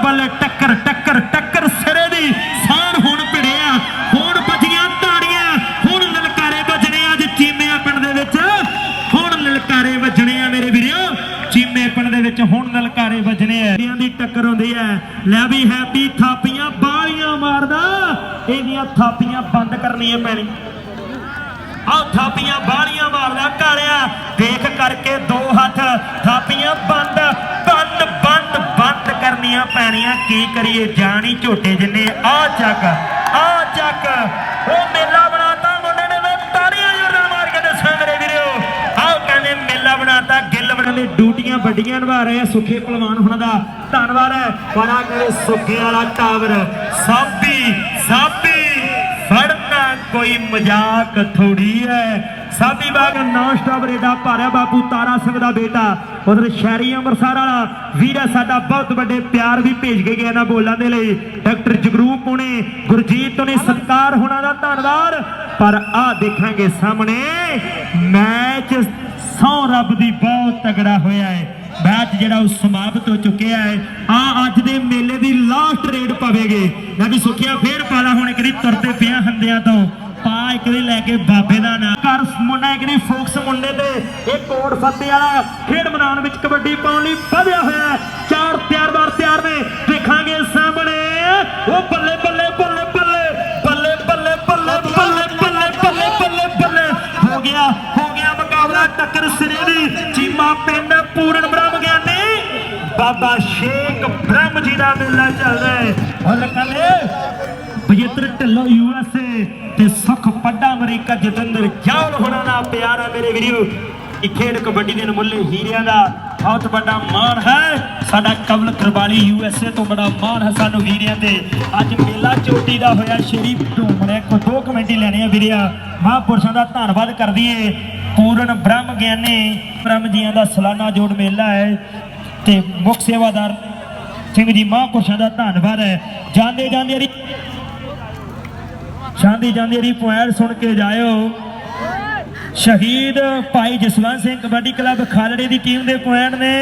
ਬੱਲੇ ਟੱਕਰ ਟੱਕਰ ਟੱਕਰ ਸਿਰੇ ਦੀ ਸਾਨ ਹੁਣ ਭਿੜਿਆ, ਹੁਣ ਵੱਜੀਆਂ ਤਾੜੀਆਂ, ਹੁਣ ਲਲਕਾਰੇ ਵੱਜਣੇ ਅੱਜ ਚੀਮਿਆਂ ਪਿੰਡ ਦੇ ਵਿੱਚ। ਹੁਣ ਲਲਕਾਰੇ ਵੱਜਣੇ ਆ ਮੇਰੇ ਵੀਰੋ, ਚੀਮੇ ਪਿੰਡ ਦੇ ਵਿੱਚ ਹੁਣ ਲਲਕਾਰੇ ਵੱਜਣੇ ਆ। ਇਹਨਾਂ ਦੀ ਟੱਕਰ ਹੁੰਦੀ ਹੈ ਲੈ ਵੀ ਹੈਪੀ ਥਾਪੀਆਂ, ਬਾਲੀਆਂ ਮਾਰਦਾ। ਇਹਦੀਆਂ ਥਾਪੀਆਂ ਬੰਦ ਕਰਨੀਆਂ ਪੈਣੀ ਆ ਥਾਪੀਆਂ, ਬਾਲੀਆਂ ਮਾਰਦਾ ਘਰਿਆ ਦੇਖ ਕਰਕੇ ਦੋ ਹੱਥ, ਥਾਪੀਆਂ ਬੰਦ। ਕਰਨੀਆਂ ਪੈਣੀਆਂ, ਕੀ ਕਰੀਏ? ਜਾਣੀ ਝੋਟੇ ਜਿੰਨੇ ਆ। ਚੱਕ ਆ ਚੱਕ। ਉਹ ਮੇਲਾ ਬਣਾਤਾ ਮੁੰਡੇ ਨੇ ਵੇ, ਤਾੜੀਆਂ ਜ਼ੋਰਾਂ ਮਾਰ ਕੇ ਦੱਸਾਂ ਮੇਰੇ ਵੀਰੋ। ਆਹ ਕਹਿੰਦੇ ਮੇਲਾ ਬਣਾਤਾ, ਗਿੱਲ ਬਣਾਲੇ ਡਿਊਟੀਆਂ ਵੱਡੀਆਂ ਨਿਭਾ ਰਹੇ ਆ, ਸੁਖੇ ਪਹਿਲਵਾਨ ਹੁਣਾਂ ਦਾ ਧੰਨਵਾਦ ਹੈ। ਬੜਾ ਕਹਿੰਦੇ ਸੁਖੇ ਵਾਲਾ ਟਾਵਰ, ਸਾਬੀ ਸਾਬੀ, ਫੜਨਾ ਕੋਈ ਮਜ਼ਾਕ ਥੋੜੀ ਹੈ। ਸਾਬੀ ਬਾਗ ਨੌ ਸਟਾਪ ਰੇਡਾ ਭਾਰਿਆ ਬਾਪੂ ਤਾਰਾ ਸਿੰਘ ਦਾ ਬੇਟਾ, ਉਧਰ ਸ਼ਹਿਰੀ ਅੰਮ੍ਰਿਤਸਰ ਵਾਲਾ ਵੀਰ ਸਾਡਾ ਬਹੁਤ ਵੱਡੇ ਪਿਆਰ ਵੀ ਭੇਜ ਕੇ ਗਿਆ ਨਾ ਬੋਲਾਂ ਦੇ ਲਈ। ਡਾਕਟਰ ਜਗਰੂਪ ਪੁਣੇ ਗੁਰਜੀਤ ਨੇ ਸਤਕਾਰ ਹੋਣਾ ਦਾ ਧੰਨਵਾਦ। ਪਰ ਆ ਦੇਖਾਂਗੇ ਸਾਹਮਣੇ, ਮੈਚ ਸੌ ਰੱਬ ਦੀ ਬਹੁਤ ਤਗੜਾ ਹੋਇਆ ਹੈ। ਮੈਚ ਜਿਹੜਾ ਉਹ ਸਮਾਪਤ ਹੋ ਚੁੱਕਿਆ ਹੈ। ਆ ਅੱਜ ਦੇ ਮੇਲੇ ਦੀ ਲਾਸਟ ਰੇਡ ਪਵੇਗੇ। ਮੈਂ ਵੀ ਸੁਖਿਆ ਫੇਰ ਪਾਲਾ ਹੁਣ ਇੱਕ ਤੁਰਦੇ ਪਿਆ ਹੰਦਿਆਂ ਤੋਂ। ਪਾ ਇੱਕ ਦੀ ਲੈ ਕੇ ਬਾਬੇ ਦਾ ਨਾਮ ਕਰ ਮੁੰਡਾ ਇੱਕ ਦੀ ਫੋਕਸ ਮੁੰਡੇ ਤੇ। ਇਹ ਕੋਟ ਫੱਤੇ ਵਾਲਾ ਖੇਡ ਮੈਦਾਨ ਵਿੱਚ ਕਬੱਡੀ ਪਾਉਣ ਲਈ ਵਧਿਆ ਹੋਇਆ ਹੈ। ਚਾਰ ਤਿਆਰ ਬਾਰ ਤਿਆਰ ਨੇ। ਦੇਖਾਂਗੇ ਸਾਹਮਣੇ। ਉਹ ਬੱਲੇ ਬੱਲੇ ਬੱਲੇ ਬੱਲੇ ਬੱਲੇ ਬੱਲੇ ਬੱਲੇ ਬੱਲੇ ਬੱਲੇ ਬੱਲੇ ਬੱਲੇ ਬੱਲੇ। ਹੋ ਗਿਆ ਹੋ ਗਿਆ ਮੁਕਾਬਲਾ। ਟੱਕਰ ਸਿਰੇ ਦੀ। ਚੀਮਾ ਪਿੰਡ ਪੂਰਨ ਬ੍ਰਹਮ ਗਿਆਨੀ ਬਾਬਾ ਸ਼ੇਖ ਬ੍ਰਹਮ ਜੀ ਦਾ ਮੇਲਾ ਚੱਲਦਾ ਹੈ। ਹੁਣ ਕਹਿੰਦੇ ਬਜਿੱਤਰ ਢਿੱਲੋਂ ਯੂਐਸਏ ਤੇ ਸੁਖ ਪੱਡਾ ਅਮਰੀਕਾ ਜਤਿੰਦਰ ਜਾਲ ਹੋਣਾ ਦਾ ਪਿਆਰ ਹੈ ਮੇਰੇ ਵੀਰੋ। ਇਹ ਖੇਡ ਕਬੱਡੀ ਦੇ ਨਮੁੱਲੇ ਹੀਰਿਆਂ ਦਾ ਬਹੁਤ ਵੱਡਾ ਮਾਣ ਹੈ। ਸਾਡਾ ਕਵਲ ਕਰਬਾਲੀ ਯੂਐਸਏ ਤੋਂ ਬੜਾ ਮਾਣ ਹੈ ਸਾਨੂੰ ਵੀਰਿਆਂ ਤੇ। ਅੱਜ ਮੇਲਾ ਚੋਟੀ ਦਾ ਹੋਇਆ, ਸ਼ੇਰੀ ਢੂਮਣੇ ਕੋ ਦੋ ਕਮੇਟੀ ਲੈਣੇ ਆ ਵੀਰਿਆ। ਮਹਾਂਪੁਰਸ਼ਾਂ ਦਾ ਧੰਨਵਾਦ ਕਰਦੀਏ। ਪੂਰਨ ਬ੍ਰਹਮ ਗਿਆਨੀ, ਬ੍ਰਹਮ ਜੀਆਂ ਦਾ ਸਾਲਾਨਾ ਜੋੜ ਮੇਲਾ ਹੈ। ਤੇ ਮੁੱਖ ਸੇਵਾਦਾਰ ਸਿੰਘ ਜੀ ਮਹਾਂਪੁਰਸ਼ਾਂ ਦਾ ਧੰਨਵਾਦ ਹੈ। ਜਾਂਦੇ ਜਾਂਦੇ ਸ਼ਾਂਦੀ ਜਾਂਦੀ ਜਾਂਦੀ ਰੀ ਪੁਆਇੰਟ ਸੁਣ ਕੇ ਜਾਇਓ। ਸ਼ਹੀਦ ਭਾਈ ਜਸਵੰਤ ਸਿੰਘ ਕਬੱਡੀ ਕਲੱਬ ਖਾਲੜੇ ਦੀ ਟੀਮ ਦੇ ਪੁਆਇੰਟ ਨੇ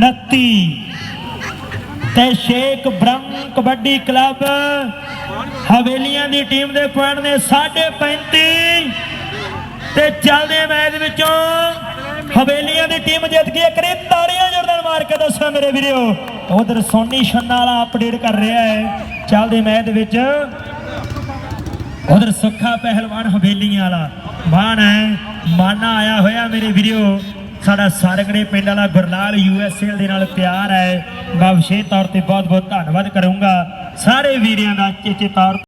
29 ਤੇ ਸ਼ੇਖ ਬ੍ਰਹਮ ਕਬੱਡੀ ਕਲੱਬ ਹਵੇਲੀਆਂ ਦੀ ਟੀਮ ਦੇ ਪੁਆਇੰਟ ਨੇ 35 ਤੇ ਚੱਲਦੇ ਮੈਚ ਵਿੱਚੋਂ। ਹਵੇਲੀਆਂ ਦੀ ਟੀਮ ਜਿੱਤ ਗਈ ਹੈ। ਕਰੀ ਤਾੜੀਆਂ ਜੋਰਦਾਰ ਮਾਰ ਕੇ ਦੱਸੋ ਮੇਰੇ ਵੀਰੋ। ਉਧਰ ਸੋਨੀ ਛੰਨਾ ਵਾਲਾ ਅਪਡੇਟ ਕਰ ਰਿਹਾ ਹੈ। ਚੱਲਦੇ ਮੈਚ ਦੇ ਵਿੱਚ। ਉਧਰ ਸੁੱਖਾ ਪਹਿਲਵਾਨ ਹਵੇਲੀਆਂ ਵਾਲਾ। ਮਾਨ ਹੈ, ਮਾਨਾ ਆਇਆ ਹੋਇਆ ਮੇਰੇ ਵੀਰੋ। ਸਾਡਾ ਸਾਰਗੜੇ ਪਿੰਡ ਵਾਲਾ ਗੁਰਲਾਲ ਯੂਐਸਏ ਦੇ ਨਾਲ ਪਿਆਰ ਹੈ। ਮੈਂ ਵਿਸ਼ੇਸ਼ ਤੌਰ ਤੇ ਬਹੁਤ ਬਹੁਤ ਧੰਨਵਾਦ ਕਰੂੰਗਾ ਸਾਰੇ ਵੀਰਿਆਂ ਦਾ, ਚੇਚੇ ਤੌਰ